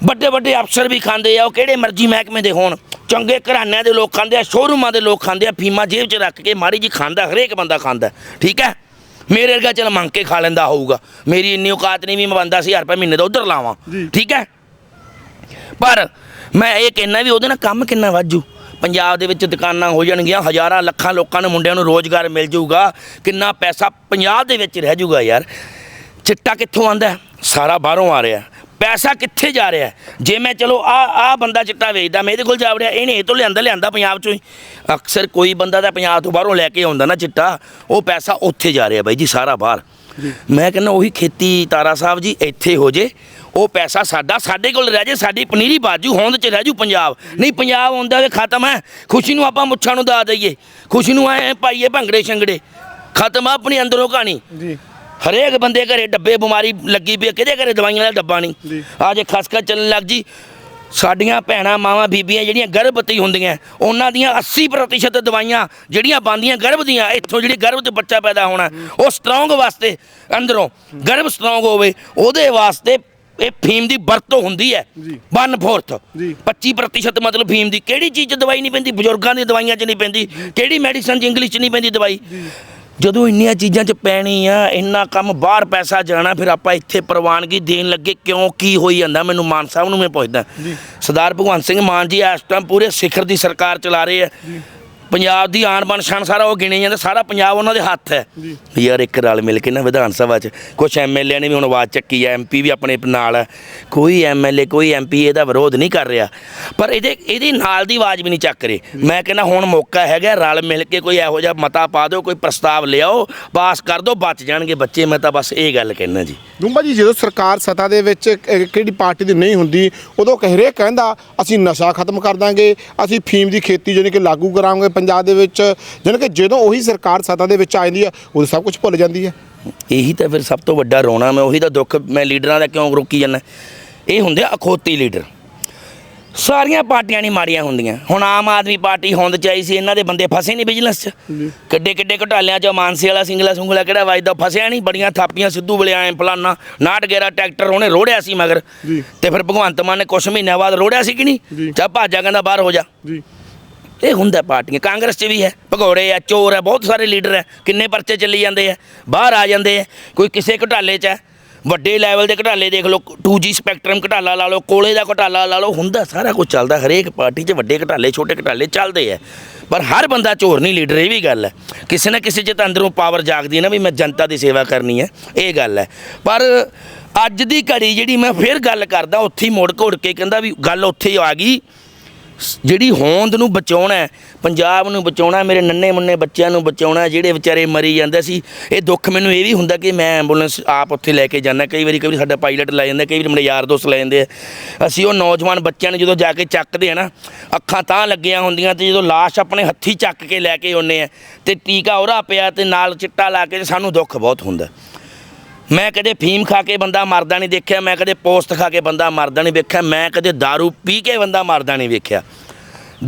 ਵੱਡੇ ਵੱਡੇ ਅਫਸਰ ਵੀ ਖਾਂਦੇ ਆ ਉਹ ਕਿਹੜੇ ਮਰਜ਼ੀ ਮਹਿਕਮੇ ਦੇ ਹੋਣ। ਚੰਗੇ ਘਰਾਣਿਆਂ ਦੇ ਲੋਕ ਖਾਂਦੇ ਆ ਸ਼ੋਰੂਮਾਂ ਦੇ ਲੋਕ ਖਾਂਦੇ ਆ ਫੀਮਾ ਜੇਬ 'ਚ ਰੱਖ ਕੇ ਮਾੜੀ ਜੀ ਖਾਂਦਾ ਹਰੇਕ ਬੰਦਾ ਖਾਂਦਾ ਠੀਕ ਹੈ? ਮੇਰੇ ਵਰਗਾ ਚਲ ਮੰਗ ਕੇ ਖਾ ਲੈਂਦਾ ਹੋਊਗਾ। ਮੇਰੀ ਇੰਨੀ ਔਕਾਤ ਨਹੀਂ ਵੀ ਮੈਂ ਬੰਦਾ 1000 ਰੁਪਏ ਮਹੀਨੇ ਦਾ ਉਧਰ ਲਾਵਾਂ ਠੀਕ ਹੈ? ਪਰ ਮੈਂ ਇਹ ਕਹਿਣਾ ਵੀ ਉਹਦੇ ਨਾਲ ਕੰਮ ਕਿੰਨਾ ਵਾਜੂ ਪੰਜਾਬ ਦੇ ਵਿੱਚ ਦੁਕਾਨਾਂ ਹੋ ਜਾਣਗੀਆਂ ਹਜ਼ਾਰਾਂ ਲੱਖਾਂ ਲੋਕਾਂ ਨੂੰ ਮੁੰਡਿਆਂ ਨੂੰ ਰੋਜ਼ਗਾਰ ਮਿਲ ਜਾਊਗਾ। ਕਿੰਨਾ ਪੈਸਾ ਪੰਜਾਬ ਦੇ ਵਿੱਚ ਰਹਿ ਜਾਊਗਾ ਯਾਰ। ਚਿੱਟਾ ਕਿੱਥੋਂ ਆਂਦਾ? ਸਾਰਾ ਬਾਹਰੋਂ ਆ ਰਿਹਾ। ਪੈਸਾ ਕਿੱਥੇ ਜਾ ਰਿਹਾ? ਜੇ ਮੈਂ ਚਲੋ ਆ ਆ ਬੰਦਾ ਚਿੱਟਾ ਵੇਚਦਾ ਮੈਂ ਇਹਦੇ ਕੋਲ ਜਾ ਵੜਿਆ ਇਹਨੇ ਇਹ ਤੋਂ ਲਿਆਂਦਾ ਲਿਆਂਦਾ ਪੰਜਾਬ ਚੋਂ ਹੀ। ਅਕਸਰ ਕੋਈ ਬੰਦਾ ਤਾਂ ਪੰਜਾਬ ਤੋਂ ਬਾਹਰੋਂ ਲੈ ਕੇ ਆਉਂਦਾ ਨਾ ਚਿੱਟਾ ਉਹ ਪੈਸਾ ਉੱਥੇ ਜਾ ਰਿਹਾ ਬਾਈ ਜੀ ਸਾਰਾ ਬਾਹਰ। ਮੈਂ ਕਹਿੰਦਾ ਉਹੀ ਖੇਤੀ ਤਾਰਾ ਸਾਹਿਬ ਜੀ ਇੱਥੇ ਹੋ ਜੇ ਉਹ ਪੈਸਾ ਸਾਡਾ ਸਾਡੇ ਕੋਲ ਰਹਿ ਜੇ ਸਾਡੀ ਪਨੀਰੀ ਬਾਜੂ ਹੋਂਦ ਚ ਰਹਿ ਜੂ ਪੰਜਾਬ। ਨਹੀਂ ਪੰਜਾਬ ਹੁੰਦਾ ਤੇ ਖਤਮ ਹੈ। ਖੁਸ਼ੀ ਨੂੰ ਆਪਾਂ ਮੁੱਛਾਂ ਨੂੰ ਦਾ ਦਈਏ। ਖੁਸ਼ੀ ਨੂੰ ਐ ਪਾਈਏ ਭੰਗੜੇ ਸ਼ੰਗੜੇ ਖਤਮ ਆਪਣੀ ਅੰਦਰੋਂ ਕਹਾਣੀ। ਜੀ। ਹਰੇਕ ਬੰਦੇ ਘਰੇ ਡੱਬੇ ਬਿਮਾਰੀ ਲੱਗੀ ਪਈ ਹੈ, ਕਿਹਦੇ ਘਰੇ ਦਵਾਈਆਂ ਦਾ ਡੱਬਾ ਨਹੀਂ। ਆ ਜੇ ਖਸਕਾ ਚੱਲਣ ਲੱਗ ਜੀ ਸਾਡੀਆਂ ਭੈਣਾਂ ਮਾਵਾਂ ਬੀਬੀਆਂ ਜਿਹੜੀਆਂ ਗਰਭਵਤੀ ਹੁੰਦੀਆਂ ਉਹਨਾਂ ਦੀਆਂ 80% ਦਵਾਈਆਂ ਜਿਹੜੀਆਂ ਬੰਦੀਆਂ ਗਰਭ ਦੀਆਂ ਇੱਥੋਂ ਜਿਹੜੀ ਗਰਭ ਤੇ ਬੱਚਾ ਪੈਦਾ ਹੋਣਾ ਉਹ ਸਟਰੋਂਗ ਵਾਸਤੇ ਅੰਦਰੋਂ ਗਰਭ ਸਟਰੋਂਗ ਹੋਵੇ ਉਹਦੇ ਵਾਸਤੇ ਇਹ ਫੀਮ ਦੀ ਵਰਤੋਂ ਹੁੰਦੀ ਹੈ। ਜੀ। 1/4 ਜੀ। 25% ਮਤਲਬ ਫੀਮ ਦੀ। ਕਿਹੜੀ ਚੀਜ਼ 'ਚ ਦਵਾਈ ਨਹੀਂ ਪੈਂਦੀ? ਬਜ਼ੁਰਗਾਂ ਦੀ ਦਵਾਈਆਂ 'ਚ ਨਹੀਂ ਪੈਂਦੀ। ਕਿਹੜੀ ਮੈਡੀਸਨ 'ਚ ਇੰਗਲਿਸ਼ 'ਚ ਨਹੀਂ ਪੈਂਦੀ ਦਵਾਈ? ਜਦੋਂ ਇੰਨੀਆਂ ਚੀਜ਼ਾਂ 'ਚ ਪੈਣੀ ਆ ਇੰਨਾ ਕੰਮ ਬਾਹਰ ਪੈਸਾ ਜਾਣਾ ਫਿਰ ਆਪਾਂ ਇੱਥੇ ਪ੍ਰਵਾਨਗੀ ਦੇਣ ਲੱਗੇ ਕਿਉਂ ਕੀ ਹੋਈ ਜਾਂਦਾ? ਮੈਨੂੰ ਮਾਨ ਸਾਹਿਬ ਨੂੰ ਮੈਂ ਪੁੱਛਦਾ। ਸਰਦਾਰ ਭਗਵੰਤ ਸਿੰਘ ਮਾਨ ਜੀ ਇਸ ਟਾਈਮ ਪੂਰੇ ਸਿਖਰ ਦੀ ਸਰਕਾਰ ਚਲਾ ਰਹੇ ਆ। ਪੰਜਾਬ ਦੀ ਆਣ ਬਣ ਸ਼ਾਨ ਸਾਰਾ ਉਹ ਗਿਣੇ ਜਾਂਦਾ ਸਾਰਾ ਪੰਜਾਬ ਉਹਨਾਂ ਦੇ ਹੱਥ ਹੈ। ਯਾਰ ਇੱਕ ਰਲ ਮਿਲ ਕੇ ਨਾ ਵਿਧਾਨ ਸਭਾ 'ਚ ਕੁਝ ਐਮਐਲਏ ਨੇ ਵੀ ਹੁਣ ਆਵਾਜ਼ ਚੱਕੀ ਹੈ ਐਮਪੀ ਵੀ ਆਪਣੇ ਨਾਲ ਹੈ। ਕੋਈ ਐਮਐਲਏ ਕੋਈ ਐਮਪੀ ਇਹਦਾ ਵਿਰੋਧ ਨਹੀਂ ਕਰ ਰਿਹਾ। ਪਰ ਇਹਦੇ ਇਹਦੀ ਨਾਲ ਦੀ ਆਵਾਜ਼ ਵੀ ਨਹੀਂ ਚੱਕ ਰਹੇ। ਮੈਂ ਕਹਿੰਦਾ ਹੁਣ ਮੌਕਾ ਹੈਗਾ ਰਲ ਮਿਲ ਕੇ ਕੋਈ ਇਹੋ ਜਿਹਾ ਮਤਾ ਪਾ ਦਿਓ ਕੋਈ ਪ੍ਰਸਤਾਵ ਲਿਆਓ ਪਾਸ ਕਰ ਦਿਓ ਬਚ ਜਾਣਗੇ ਬੱਚੇ। ਮੈਂ ਤਾਂ ਬਸ ਇਹ ਗੱਲ ਕਹਿਣਾ ਜੀ। ਦੁੰਬਾ ਜੀ ਜਦੋਂ ਸਰਕਾਰ ਸੱਤਾ ਦੇ ਵਿੱਚ ਕਿਹੜੀ ਪਾਰਟੀ ਦੀ ਨਹੀਂ ਹੁੰਦੀ ਉਦੋਂ ਕਹਿ ਰਿਹਾ ਕਹਿੰਦਾ ਅਸੀਂ ਨਸ਼ਾ ਖਤਮ ਕਰ ਦਾਂਗੇ ਅਸੀਂ ਫੀਮ ਦੀ ਖੇਤੀ ਜਾਣੀ ਕਿ ਲਾਗੂ ਕਰਾਂਗੇ ਪੰਜਾਬ ਦੇ ਵਿੱਚ ਜਾਣੀ ਕਿ ਜਦੋਂ ਉਹੀ ਸਰਕਾਰ ਸੱਤਾ ਦੇ ਵਿੱਚ ਆ ਜਾਂਦੀ ਹੈ ਉਦੋਂ ਸਭ ਕੁਝ ਭੁੱਲ ਜਾਂਦੀ ਹੈ ਇਹੀ ਤਾਂ ਫਿਰ ਸਭ ਤੋਂ ਵੱਡਾ ਰੋਣਾ ਮੈਂ ਉਹੀ ਤਾਂ ਦੁੱਖ ਮੈਂ ਲੀਡਰਾਂ ਦਾ ਕਿਉਂ ਰੋਕੀ ਜਾਂਦਾ? ਇਹ ਹੁੰਦੇ ਅਖੋਤੀ ਲੀਡਰ। ਸਾਰੀਆਂ ਪਾਰਟੀਆਂ ਨਹੀਂ ਮਾੜੀਆਂ ਹੁੰਦੀਆਂ। ਹੁਣ ਆਮ ਆਦਮੀ ਪਾਰਟੀ ਹੋਂਦ ਚ ਆਈ ਸੀ ਇਹਨਾਂ ਦੇ ਬੰਦੇ ਫਸੇ ਨਹੀਂ ਬਿਜ਼ਨਸ 'ਚ। ਕਿੱਡੇ ਕਿੱਡੇ ਘਟਾਲਿਆਂ 'ਚ ਮਾਨਸੇ ਵਾਲਾ ਸਿੰਗਲਾ ਸੁੰਗਲਾ ਕਿਹੜਾ ਵੱਜਦਾ ਫਸਿਆ ਨਹੀਂ ਬੜੀਆਂ ਥਾਪੀਆਂ ਸਿੱਧੂ ਵੇਲੇ ਆਏ ਫਲਾਨਾ ਨਾਟ ਗੇਰਾ ਟਰੈਕਟਰ ਉਹਨੇ ਰੋੜਿਆ ਸੀ ਮਗਰ। ਤੇ ਫਿਰ ਭਗਵੰਤ ਮਾਨ ਨੇ ਕੁਛ ਮਹੀਨਿਆਂ ਬਾਅਦ ਰੋੜਿਆ ਸੀ ਕਿ। ਨਹੀਂ? ਚਾ ਭਾਜਾ ਕਹਿੰਦਾ ਬਾਹਰ ਹੋ ਜਾ। ਜੀ। ਇਹ ਹੁੰਦਾ ਪਾਰਟੀਆਂ। ਕਾਂਗਰਸ 'ਚ ਵੀ ਹੈ, ਭਗੌੜੇ ਆ, ਚੋਰ ਆ, ਬਹੁਤ ਸਾਰੇ ਲੀਡਰ ਹੈ ਕਿੰਨੇ ਪਰਚੇ ਚੱਲੀ ਜਾਂਦੇ ਆ, ਬਾਹਰ ਆ ਜਾਂਦੇ ਆ। ਕੋਈ ਕਿਸੇ ਘਟਾਲੇ 'ਚ ਹੈ ਵੱਡੇ ਲੈਵਲ ਦੇ ਘਟਾਲੇ ਦੇਖ ਲਓ 2G ਸਪੈਕਟਰਮ ਘਟਾਲਾ ਲਾ ਲਓ, ਕੋਲੇ ਦਾ ਘਟਾਲਾ ਲਾ ਲਓ, ਹੁੰਦਾ ਸਾਰਾ ਕੁਝ ਚੱਲਦਾ। ਹਰੇਕ ਪਾਰਟੀ 'ਚ ਵੱਡੇ ਘਟਾਲੇ, ਛੋਟੇ ਘਟਾਲੇ ਚੱਲਦੇ ਆ। ਪਰ ਹਰ ਬੰਦਾ ਚੋਰ ਨਹੀਂ, ਲੀਡਰ, ਇਹ ਵੀ ਗੱਲ ਹੈ। ਕਿਸੇ ਨਾ ਕਿਸੇ 'ਚ ਤਾਂ ਅੰਦਰੋਂ ਪਾਵਰ ਜਾਗਦੀ ਹੈ ਨਾ ਵੀ ਮੈਂ ਜਨਤਾ ਦੀ ਸੇਵਾ ਕਰਨੀ ਹੈ, ਇਹ ਗੱਲ ਹੈ। ਪਰ ਅੱਜ ਦੀ ਘੜੀ ਜਿਹੜੀ ਮੈਂ ਫਿਰ ਗੱਲ ਕਰਦਾ, ਉੱਥੇ ਹੀ ਮੁੜ ਘੁੜ ਕੇ ਕਹਿੰਦਾ ਵੀ ਗੱਲ ਉੱਥੇ ਹੀ ਆ ਗਈ। ਜਿਹੜੀ ਹੋਂਦ ਨੂੰ ਬਚਾਉਣਾ ਹੈ, ਪੰਜਾਬ ਨੂੰ ਬਚਾਉਣਾ ਮੇਰੇ ਨੰਨੇ ਮੁੰਨੇ ਬੱਚਿਆਂ ਨੂੰ ਬਚਾਉਣਾ ਜਿਹੜੇ ਵਿਚਾਰੇ ਮਰੀ ਜਾਂਦੇ ਸੀ ਇਹ ਦੁੱਖ ਮੈਨੂੰ ਇਹ ਵੀ ਹੁੰਦਾ ਕਿ ਮੈਂ ਐਂਬੂਲੈਂਸ ਆਪ ਉੱਥੇ ਲੈ ਕੇ ਜਾਂਦਾ। ਕਈ ਵਾਰੀ ਕਈ ਵਾਰੀ ਸਾਡਾ ਪਾਇਲਟ ਲੈ ਜਾਂਦਾ ਕਈ ਵਾਰੀ ਮੇਰੇ ਯਾਰ ਦੋਸਤ ਲੈ ਜਾਂਦੇ ਆ। ਅਸੀਂ ਉਹ ਨੌਜਵਾਨ ਬੱਚਿਆਂ ਨੂੰ ਜਦੋਂ ਜਾ ਕੇ ਚੱਕਦੇ ਆ ਨਾ ਅੱਖਾਂ ਤਾਂ ਲੱਗੀਆਂ ਹੁੰਦੀਆਂ ਤੇ ਜਦੋਂ ਲਾਸ਼ ਆਪਣੇ ਹੱਥੀ ਚੱਕ ਕੇ ਲੈ ਕੇ ਆਉਂਦੇ ਆ ਤੇ ਟੀਕਾ ਉਹਰਾ ਪਿਆ ਤੇ ਨਾਲ ਚਿੱਟਾ ਲਾ ਕੇ ਸਾਨੂੰ ਦੁੱਖ ਬਹੁਤ ਹੁੰਦਾ। ਮੈਂ ਕਦੇ ਫੀਮ ਖਾ ਕੇ ਬੰਦਾ ਮਰਦਾ ਨਹੀਂ ਦੇਖਿਆ ਮੈਂ ਕਦੇ ਪੋਸਟ ਖਾ ਕੇ ਬੰਦਾ ਮਰਦਾ ਨਹੀਂ ਵੇਖਿਆ ਮੈਂ ਕਦੇ दारू ਪੀ ਕੇ ਬੰਦਾ ਮਰਦਾ ਨਹੀਂ ਵੇਖਿਆ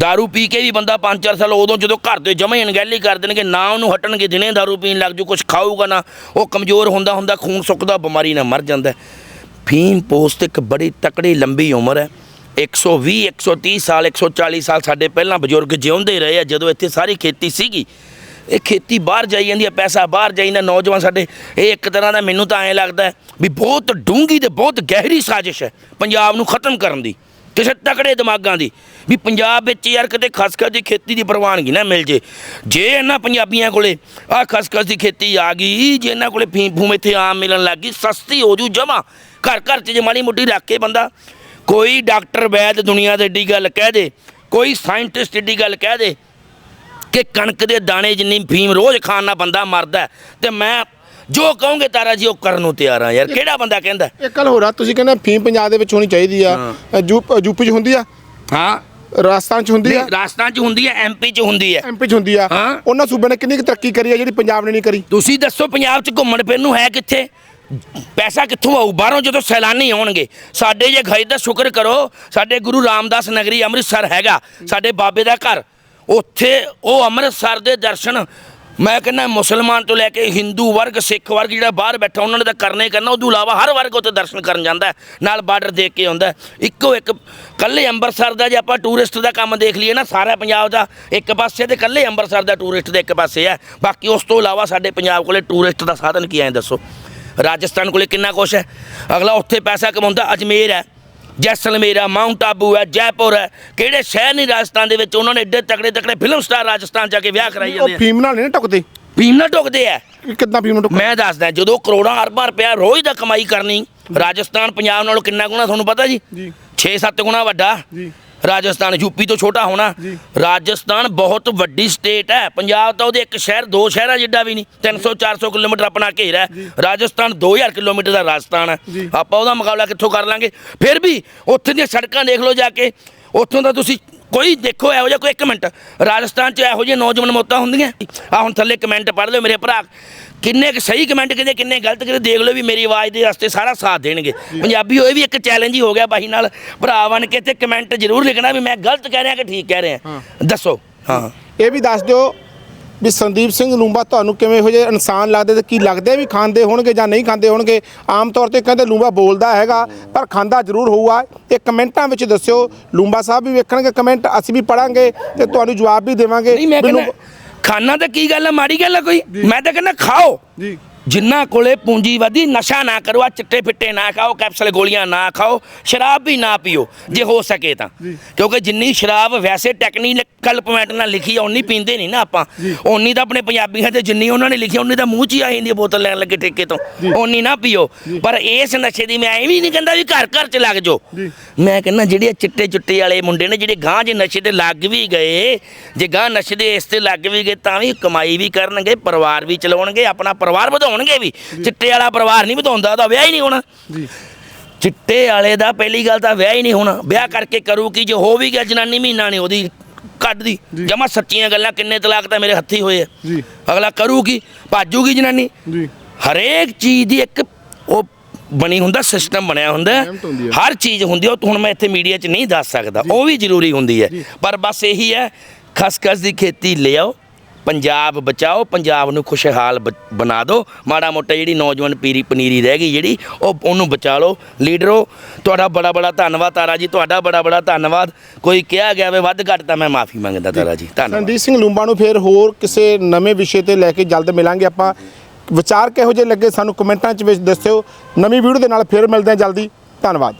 दारू ਪੀ ਕੇ ਵੀ ਬੰਦਾ 5-4 ਸਾਲ ਉਦੋਂ ਜਦੋਂ ਘਰ ਦੇ ਜਮੇ ਅਣਗਹਿਲੀ ਕਰ ਦੇਣਗੇ ਨਾ ਉਹਨੂੰ ਹਟਣਗੇ ਦਿਨੇ दारू ਪੀਣ ਲੱਗ ਜੂ ਕੁਝ ਖਾਊਗਾ ਨਾ ਉਹ ਕਮਜ਼ੋਰ ਹੁੰਦਾ ਹੁੰਦਾ ਖੂਨ ਸੁੱਕਦਾ ਬਿਮਾਰੀ ਨਾਲ ਮਰ ਜਾਂਦਾ ਹੈ। ਫੀਮ ਪੋਸਟ ਇੱਕ ਬੜੀ ਤਕੜੀ ਲੰਬੀ ਉਮਰ ਹੈ 120 130 ਸਾਲ 140 ਸਾਲ ਸਾਡੇ ਪਹਿਲਾਂ ਬਜ਼ੁਰਗ ਜਿਉਂਦੇ ਰਹੇ ਆ ਜਦੋਂ ਇੱਥੇ ਸਾਰੀ ਖੇਤੀ ਸੀਗੀ ਇਹ ਖੇਤੀ ਬਾਹਰ ਜਾਈ ਜਾਂਦੀ ਹੈ, ਪੈਸਾ ਬਾਹਰ ਜਾਈ ਜਾਂਦਾ, ਨੌਜਵਾਨ ਸਾਡੇ, ਇਹ ਇੱਕ ਤਰ੍ਹਾਂ ਦਾ ਮੈਨੂੰ ਤਾਂ ਐਂ ਲੱਗਦਾ ਵੀ ਬਹੁਤ ਡੂੰਗੀ ਤੇ ਬਹੁਤ ਗਹਿਰੀ ਸਾਜ਼ਿਸ਼ ਹੈ ਪੰਜਾਬ ਨੂੰ ਖਤਮ ਕਰਨ ਦੀ ਕਿਸੇ ਤਕੜੇ ਦਿਮਾਗਾਂ ਦੀ, ਵੀ ਪੰਜਾਬ ਵਿੱਚ ਯਾਰ ਕਿਤੇ ਖਸਖਸ ਦੀ ਖੇਤੀ ਦੀ ਪ੍ਰਵਾਨਗੀ ਨਾ ਮਿਲ ਜੇ। ਜੇ ਇਹਨਾਂ ਪੰਜਾਬੀਆਂ ਕੋਲੇ ਆ ਖਸਖਸ ਦੀ ਖੇਤੀ ਆ ਗਈ, ਜੇ ਇਹਨਾਂ ਕੋਲੇ ਫੀਮ ਫੂਮ ਇੱਥੇ ਆਮ ਮਿਲਣ ਲੱਗ ਗਈ, ਸਸਤੀ ਹੋ ਜੂ ਜਮਾ। ਘਰ ਘਰ 'ਚ ਜੇ ਮਾੜੀ ਮੁੱਢੀ ਰੱਖ ਕੇ ਬੰਦਾ, ਕੋਈ ਡਾਕਟਰ ਵੈਦ ਦੁਨੀਆ ਦੇ ਏਡੀ ਗੱਲ ਕਹਿ ਦੇ, ਕੋਈ ਸਾਇੰਟਿਸਟ ਏਡੀ ਗੱਲ ਕਹਿ ਦੇ ਕਿ ਕਣਕ ਦੇ ਦਾਣੇ ਜਿੰਨੀ ਫੀਮ ਰੋਜ਼ ਖਾਣ ਨਾਲ ਬੰਦਾ ਮਰਦਾ ਹੈ, ਤੇ ਮੈਂ ਜੋ ਕਹੋਗੇ ਤਾਰਾ ਜੀ ਉਹ ਕਰਨ ਨੂੰ ਤਿਆਰ ਆ ਯਾਰ। ਕਿਹੜਾ ਬੰਦਾ ਕਹਿੰਦਾ? ਇੱਕ ਗੱਲ ਹੋਰ ਆ ਤੁਸੀਂ ਕਹਿੰਦੇ ਫੀਮ ਪੰਜਾਬ ਦੇ ਵਿੱਚ ਹੋਣੀ ਚਾਹੀਦੀ ਆ। ਯੂਪੀ 'ਚ ਹੁੰਦੀ ਆ? ਹਾਂ। ਰਾਜਸਥਾਨ ਚ ਹੁੰਦੀ ਆ? ਰਾਜਸਥਾਨ ਚ ਹੁੰਦੀ ਹੈ ਐਮਪੀ ਚ ਹੁੰਦੀ ਹੈ ਐਮਪੀ ਚ ਹੁੰਦੀ ਆ। ਹਾਂ। ਉਹਨਾਂ ਸੂਬੇ ਨੇ ਕਿੰਨੀ ਤਰੱਕੀ ਕਰੀ ਆ ਜਿਹੜੀ ਪੰਜਾਬ ਨੇ ਨਹੀਂ ਕਰੀ? ਤੁਸੀਂ ਦੱਸੋ ਪੰਜਾਬ 'ਚ ਘੁੰਮਣ ਫਿਰਨ ਨੂੰ ਹੈ ਕਿੱਥੇ? ਪੈਸਾ ਕਿੱਥੋਂ ਆਊ? ਬਾਹਰੋਂ ਜਦੋਂ ਸੈਲਾਨੀ ਆਉਣਗੇ ਸਾਡੇ ਜੇ ਘਰ ਦਾ ਸ਼ੁਕਰ ਕਰੋ ਸਾਡੇ ਗੁਰੂ ਰਾਮਦਾਸ ਨਗਰੀ ਅੰਮ੍ਰਿਤਸਰ ਹੈਗਾ ਸਾਡੇ ਬਾਬੇ ਦਾ ਘਰ। ਉੱਥੇ ਉਹ ਅੰਮ੍ਰਿਤਸਰ ਦੇ ਦਰਸ਼ਨ, ਮੈਂ ਕਹਿੰਦਾ ਮੁਸਲਮਾਨ ਤੋਂ ਲੈ ਕੇ ਹਿੰਦੂ ਵਰਗ, ਸਿੱਖ ਵਰਗ ਜਿਹੜਾ ਬਾਹਰ ਬੈਠਾ, ਉਹਨਾਂ ਨੇ ਤਾਂ ਕਰਨਾ ਹੀ ਕਰਨਾ ਉਦੋਂ ਇਲਾਵਾ ਹਰ ਵਰਗ ਉੱਥੇ ਦਰਸ਼ਨ ਕਰਨ ਜਾਂਦਾ ਨਾਲ ਬਾਰਡਰ ਦੇਖ ਕੇ ਆਉਂਦਾ ਇੱਕੋ ਇੱਕ ਕੱਲੇ ਅੰਮ੍ਰਿਤਸਰ ਦਾ ਜੇ ਆਪਾਂ ਟੂਰਿਸਟ ਦਾ ਕੰਮ ਦੇਖ ਲਈਏ ਨਾ, ਸਾਰਾ ਪੰਜਾਬ ਦਾ ਇੱਕ ਪਾਸੇ ਤੇ ਕੱਲੇ ਅੰਮ੍ਰਿਤਸਰ ਦਾ ਟੂਰਿਸਟ ਦੇ ਇੱਕ ਪਾਸੇ ਹੈ। ਬਾਕੀ ਉਸ ਤੋਂ ਇਲਾਵਾ ਸਾਡੇ ਪੰਜਾਬ ਕੋਲੇ ਟੂਰਿਸਟ ਦਾ ਸਾਧਨ ਕੀ ਹੈ ਦੱਸੋ? ਰਾਜਸਥਾਨ ਕੋਲੇ ਕਿੰਨਾ ਕੁਛ ਹੈ? ਅਗਲਾ ਉੱਥੇ ਪੈਸਾ ਕਮਾਉਂਦਾ, ਅਜਮੇਰ ਹੈ। ਜੈਸਲਮੇਰ ਹੈ ਮਾਊਂਟ ਆਬੂ ਹੈ ਜੈਪੁਰ ਹੈ ਕਿਹੜੇ ਸ਼ਹਿਰ ਨਹੀਂ ਰਾਜਸਥਾਨ ਦੇ ਵਿੱਚ ਉਹਨਾਂ ਨੇ ਏਡੇ ਤਕੜੇ ਤਕੜੇ ਫਿਲਮ ਸਟਾਰ ਰਾਜਸਥਾਨ ਜਾ ਕੇ ਵਿਆਹ ਕਰਾਈ ਉਹ ਜਾਂਦੇ ਆ? ਫੀਮ ਨਾਲ ਨਹੀਂ ਟੁਕਦੇ? ਭੀਮ ਨਾਲ ਟੁਕਦੇ ਆ। ਕਿੱਦਾਂ ਫੀਮ ਨਾਲ ਟੁਕਦੇ? ਮੈਂ ਦੱਸਦਾ ਜਦੋਂ ਕਰੋੜਾਂ ਅਰਬਾਂ ਰੁਪਇਆ ਰੋਜ਼ ਦਾ ਕਮਾਈ ਕਰਨੀ ਰਾਜਸਥਾਨ ਪੰਜਾਬ ਨਾਲੋਂ ਕਿੰਨਾ ਗੁਣਾ ਤੁਹਾਨੂੰ ਪਤਾ ਜੀ? ਜੀ। 6-7 ਗੁਣਾ ਵੱਡਾ। ਜੀ। ਰਾਜਸਥਾਨ ਯੂਪੀ ਤੋਂ ਛੋਟਾ ਹੋਣਾ। ਰਾਜਸਥਾਨ ਬਹੁਤ ਵੱਡੀ ਸਟੇਟ ਹੈ। ਪੰਜਾਬ ਤਾਂ ਉਹਦੇ ਇੱਕ ਸ਼ਹਿਰ ਦੋ ਸ਼ਹਿਰਾਂ ਜਿੱਡਾ ਵੀ ਨਹੀਂ। 300-400 ਕਿਲੋਮੀਟਰ ਆਪਣਾ ਘੇਰਾ ਹੈ। ਰਾਜਸਥਾਨ 2000 ਕਿਲੋਮੀਟਰ ਦਾ ਰਾਜਸਥਾਨ ਹੈ। ਆਪਾਂ ਉਹਦਾ ਮੁਕਾਬਲਾ ਕਿੱਥੋਂ ਕਰ ਲਾਂਗੇ? ਫਿਰ ਵੀ ਉੱਥੇ ਦੀਆਂ ਸੜਕਾਂ ਦੇਖ ਲਓ ਜਾ ਕੇ। ਉੱਥੋਂ ਦਾ ਤੁਸੀਂ ਕੋਈ ਦੇਖੋ ਇਹੋ ਜਿਹਾ ਕੋਈ ਇੱਕ ਮਿੰਟ। ਰਾਜਸਥਾਨ 'ਚ ਇਹੋ ਜਿਹੇ ਨੌਜਵਾਨ ਮੌਤਾਂ ਹੁੰਦੀਆਂ। ਆ ਹੁਣ ਥੱਲੇ ਕਮੈਂਟ ਪੜ੍ਹ ਲਿਓ ਮੇਰੇ ਭਰਾ। ਕਿੰਨੇ ਕੁ ਸਹੀ ਕਮੈਂਟ ਕਿਤੇ ਕਿੰਨੇ ਗਲਤ ਕਿਤੇ ਦੇਖ ਲਓ ਵੀ ਮੇਰੀ ਆਵਾਜ਼ ਦੇ ਵਾਸਤੇ ਸਾਰਾ ਸਾਥ ਦੇਣਗੇ। ਪੰਜਾਬੀ ਹੋਏ ਵੀ ਇੱਕ ਚੈਲੰਜ ਹੀ ਹੋ ਗਿਆ ਬਾਈ ਨਾਲ। ਭਰਾ ਬਣ ਕੇ ਤੇ ਕਮੈਂਟ ਜ਼ਰੂਰ ਲਿਖਣਾ ਵੀ ਮੈਂ ਗਲਤ ਕਹਿ ਰਿਹਾ ਕਿ ਠੀਕ ਕਹਿ ਰਿਹਾ। ਦੱਸੋ। ਹਾਂ। ਇਹ ਵੀ ਦੱਸ ਦਿਓ ਵੀ ਸੰਦੀਪ ਸਿੰਘ ਲੂੰਬਾ ਤੁਹਾਨੂੰ ਕਿਵੇਂ ਇਹੋ ਜਿਹੇ ਇਨਸਾਨ ਲੱਗਦੇ ਤੇ ਕੀ ਲੱਗਦੇ ਵੀ ਖਾਂਦੇ ਹੋਣਗੇ ਜਾਂ ਨਹੀਂ ਖਾਂਦੇ ਹੋਣਗੇ? ਆਮ ਤੌਰ ਤੇ ਕਹਿੰਦੇ ਲੂੰਬਾ ਬੋਲਦਾ ਹੈਗਾ ਪਰ ਖਾਂਦਾ ਜ਼ਰੂਰ ਹੋਊਗਾ। ਇਹ ਕਮੈਂਟਾਂ ਵਿੱਚ ਦੱਸਿਓ। ਲੂੰਬਾ ਸਾਹਿਬ ਵੀ ਵੇਖਣਗੇ ਕਮੈਂਟ ਅਸੀਂ ਵੀ ਪੜਾਂਗੇ ਤੇ ਤੁਹਾਨੂੰ ਜਵਾਬ ਵੀ ਦੇਵਾਂਗੇ। ਨਹੀਂ ਮੈਂ ਕਹਿੰਦਾ ਖਾਣਾ ਤਾਂ ਕੀ ਗੱਲ ਹੈ ਮਾੜੀ ਗੱਲ ਹੈ ਕੋਈ? ਮੈਂ ਤਾਂ ਕਹਿੰਦਾ ਖਾਓ। ਜੀ। ਜਿੰਨਾ ਕੋਲੇ ਪੂੰਜੀਵਾਦੀ ਨਸ਼ਾ ਨਾ ਕਰੋ ਆ ਚਿੱਟੇ ਫਿੱਟੇ ਨਾ ਖਾਓ ਕੈਪਸੂਲ ਗੋਲੀਆਂ ਨਾ ਖਾਓ ਸ਼ਰਾਬ ਵੀ ਨਾ ਪੀਓ ਜੇ ਹੋ ਸਕੇ ਤਾਂ। ਕਿਉਂਕਿ ਜਿੰਨੀ ਸ਼ਰਾਬ ਵੈਸੇ ਟੈਕਨੀਕਲ ਪੁਆਇੰਟ ਨਾਲ ਲਿਖੀ ਆ ਉਨੀ ਪੀਂਦੇ ਨਹੀਂ ਨਾ ਆਪਾਂ। ਉਨੀ ਤਾਂ ਆਪਣੇ ਪੰਜਾਬੀਆਂ ਤੇ ਜਿੰਨੀ ਉਹਨਾਂ ਨੇ ਲਿਖੀ ਉਨੀ ਤਾਂ ਮੂੰਹ 'ਚ ਹੀ ਆ ਜਾਂਦੀ ਬੋਤਲ ਲੈਣ ਲੱਗੇ ਠੇਕੇ ਤੋਂ। ਉਨੀ ਨਾ ਪੀਓ। ਪਰ ਇਸ ਨਸ਼ੇ ਦੀ ਮੈਂ ਐਵੇਂ ਵੀ ਨਹੀਂ ਕਹਿੰਦਾ ਵੀ ਘਰ ਘਰ 'ਚ ਲੱਗ ਜਾਓ। ਮੈਂ ਕਹਿੰਦਾ ਜਿਹੜੇ ਚਿੱਟੇ ਚੁੱਟੇ ਵਾਲੇ ਮੁੰਡੇ ਨੇ ਜਿਹੜੇ ਗਾਂ ਜੇ ਨਸ਼ੇ ਤੇ ਲੱਗ ਵੀ ਗਏ ਜੇ ਗਾਂ ਨਸ਼ੇ ਦੇ ਇਸ ਤੇ ਲੱਗ ਵੀ ਗਏ ਤਾਂ ਵੀ ਕਮਾਈ ਵੀ ਕਰਨਗੇ ਪਰਿਵਾਰ ਵੀ ਚਲਾਉਣਗੇ ਆਪਣਾ ਪਰਿਵਾਰ ਵਧਾਉਣਗੇ ਵੀ। ਚਿੱਟੇ ਵਾਲਾ ਪਰਿਵਾਰ ਨਹੀਂ ਵਧਾਉਂਦਾ ਉਹਦਾ ਵਿਆਹ ਹੀ ਨਹੀਂ ਹੋਣਾ। ਜੀ। ਚਿੱਟੇ ਵਾਲੇ ਦਾ ਪਹਿਲੀ ਗੱਲ ਤਾਂ ਵਿਆਹ ਹੀ ਨਹੀਂ ਹੋਣਾ। ਵਿਆਹ ਕਰਕੇ ਕਰੂ ਕੀ ਜੇ ਹੋ ਵੀ ਗਿਆ ਜਨਾਨੀ ਮਹੀਨਾ ਨਹੀਂ ਉਹਦੀ ਕੱਢਦੀ ਜਮਾ ਸੱਚੀਆਂ ਗੱਲਾਂ ਕਿੰਨੇ ਤਲਾਕ ਤਾਂ ਮੇਰੇ ਹੱਥੀ ਹੋਏ ਆ। ਜੀ। ਅਗਲਾ ਕਰੂ ਕੀ ਭਾਜੂਗੀ ਜਨਾਨੀ? ਜੀ। ਹਰੇਕ ਚੀਜ਼ ਦੀ ਇੱਕ ਉਹ ਬਣੀ ਹੁੰਦਾ ਸਿਸਟਮ ਬਣਿਆ ਹੁੰਦਾ। ਹਰ ਚੀਜ਼ ਹੁੰਦੀ ਉਹ ਹੁਣ ਮੈਂ ਇੱਥੇ ਮੀਡੀਆ 'ਚ ਨਹੀਂ ਦੱਸ ਸਕਦਾ। ਉਹ ਵੀ ਜ਼ਰੂਰੀ ਹੁੰਦੀ ਹੈ ਪਰ ਬਸ ਇਹੀ ਹੈ ਖਸਖਸ ਦੀ ਖੇਤੀ ਲਿਆਓ ਪੰਜਾਬ ਬਚਾਓ, ਪੰਜਾਬ ਨੂੰ ਖੁਸ਼ਹਾਲ ਬ- ਬਣਾ ਦਿਓ। ਮਾੜਾ ਮੋਟਾ ਜਿਹੜੀ ਨੌਜਵਾਨ ਪੀਰੀ ਪਨੀਰੀ ਰਹਿ ਗਈ ਜਿਹੜੀ, ਉਹ ਉਹਨੂੰ ਬਚਾ ਲਓ। ਲੀਡਰੋ, ਤੁਹਾਡਾ ਬੜਾ ਬੜਾ ਧੰਨਵਾਦ ਤਾਰਾ ਜੀ, ਤੁਹਾਡਾ ਬੜਾ ਬੜਾ ਧੰਨਵਾਦ। ਕੋਈ ਕਿਹਾ ਗਿਆ ਵੇ ਵੱਧ ਘੱਟ ਤਾਂ ਮੈਂ ਮਾਫੀ ਮੰਗਦਾ ਤਾਰਾ ਜੀ। ਧੰਨਵਾਦ। ਸੰਦੀਪ ਸਿੰਘ ਲੂੰਬਾ ਨੂੰ ਫੇਰ ਹੋਰ ਕਿਸੇ ਨਵੇਂ ਵਿਸ਼ੇ ਤੇ ਲੈ ਕੇ ਜਲਦ ਮਿਲਾਂਗੇ ਆਪਾਂ। ਵਿਚਾਰ ਕਿਹੋ ਜਿਹੇ ਲੱਗੇ ਸਾਨੂੰ ਕਮੈਂਟਾਂ 'ਚ ਵਿੱਚ ਦੱਸਿਓ। ਨਵੀਂ ਵੀਡੀਓ ਦੇ ਨਾਲ ਫੇਰ ਮਿਲਦੇ ਹਾਂ ਜਲਦੀ। ਧੰਨਵਾਦ।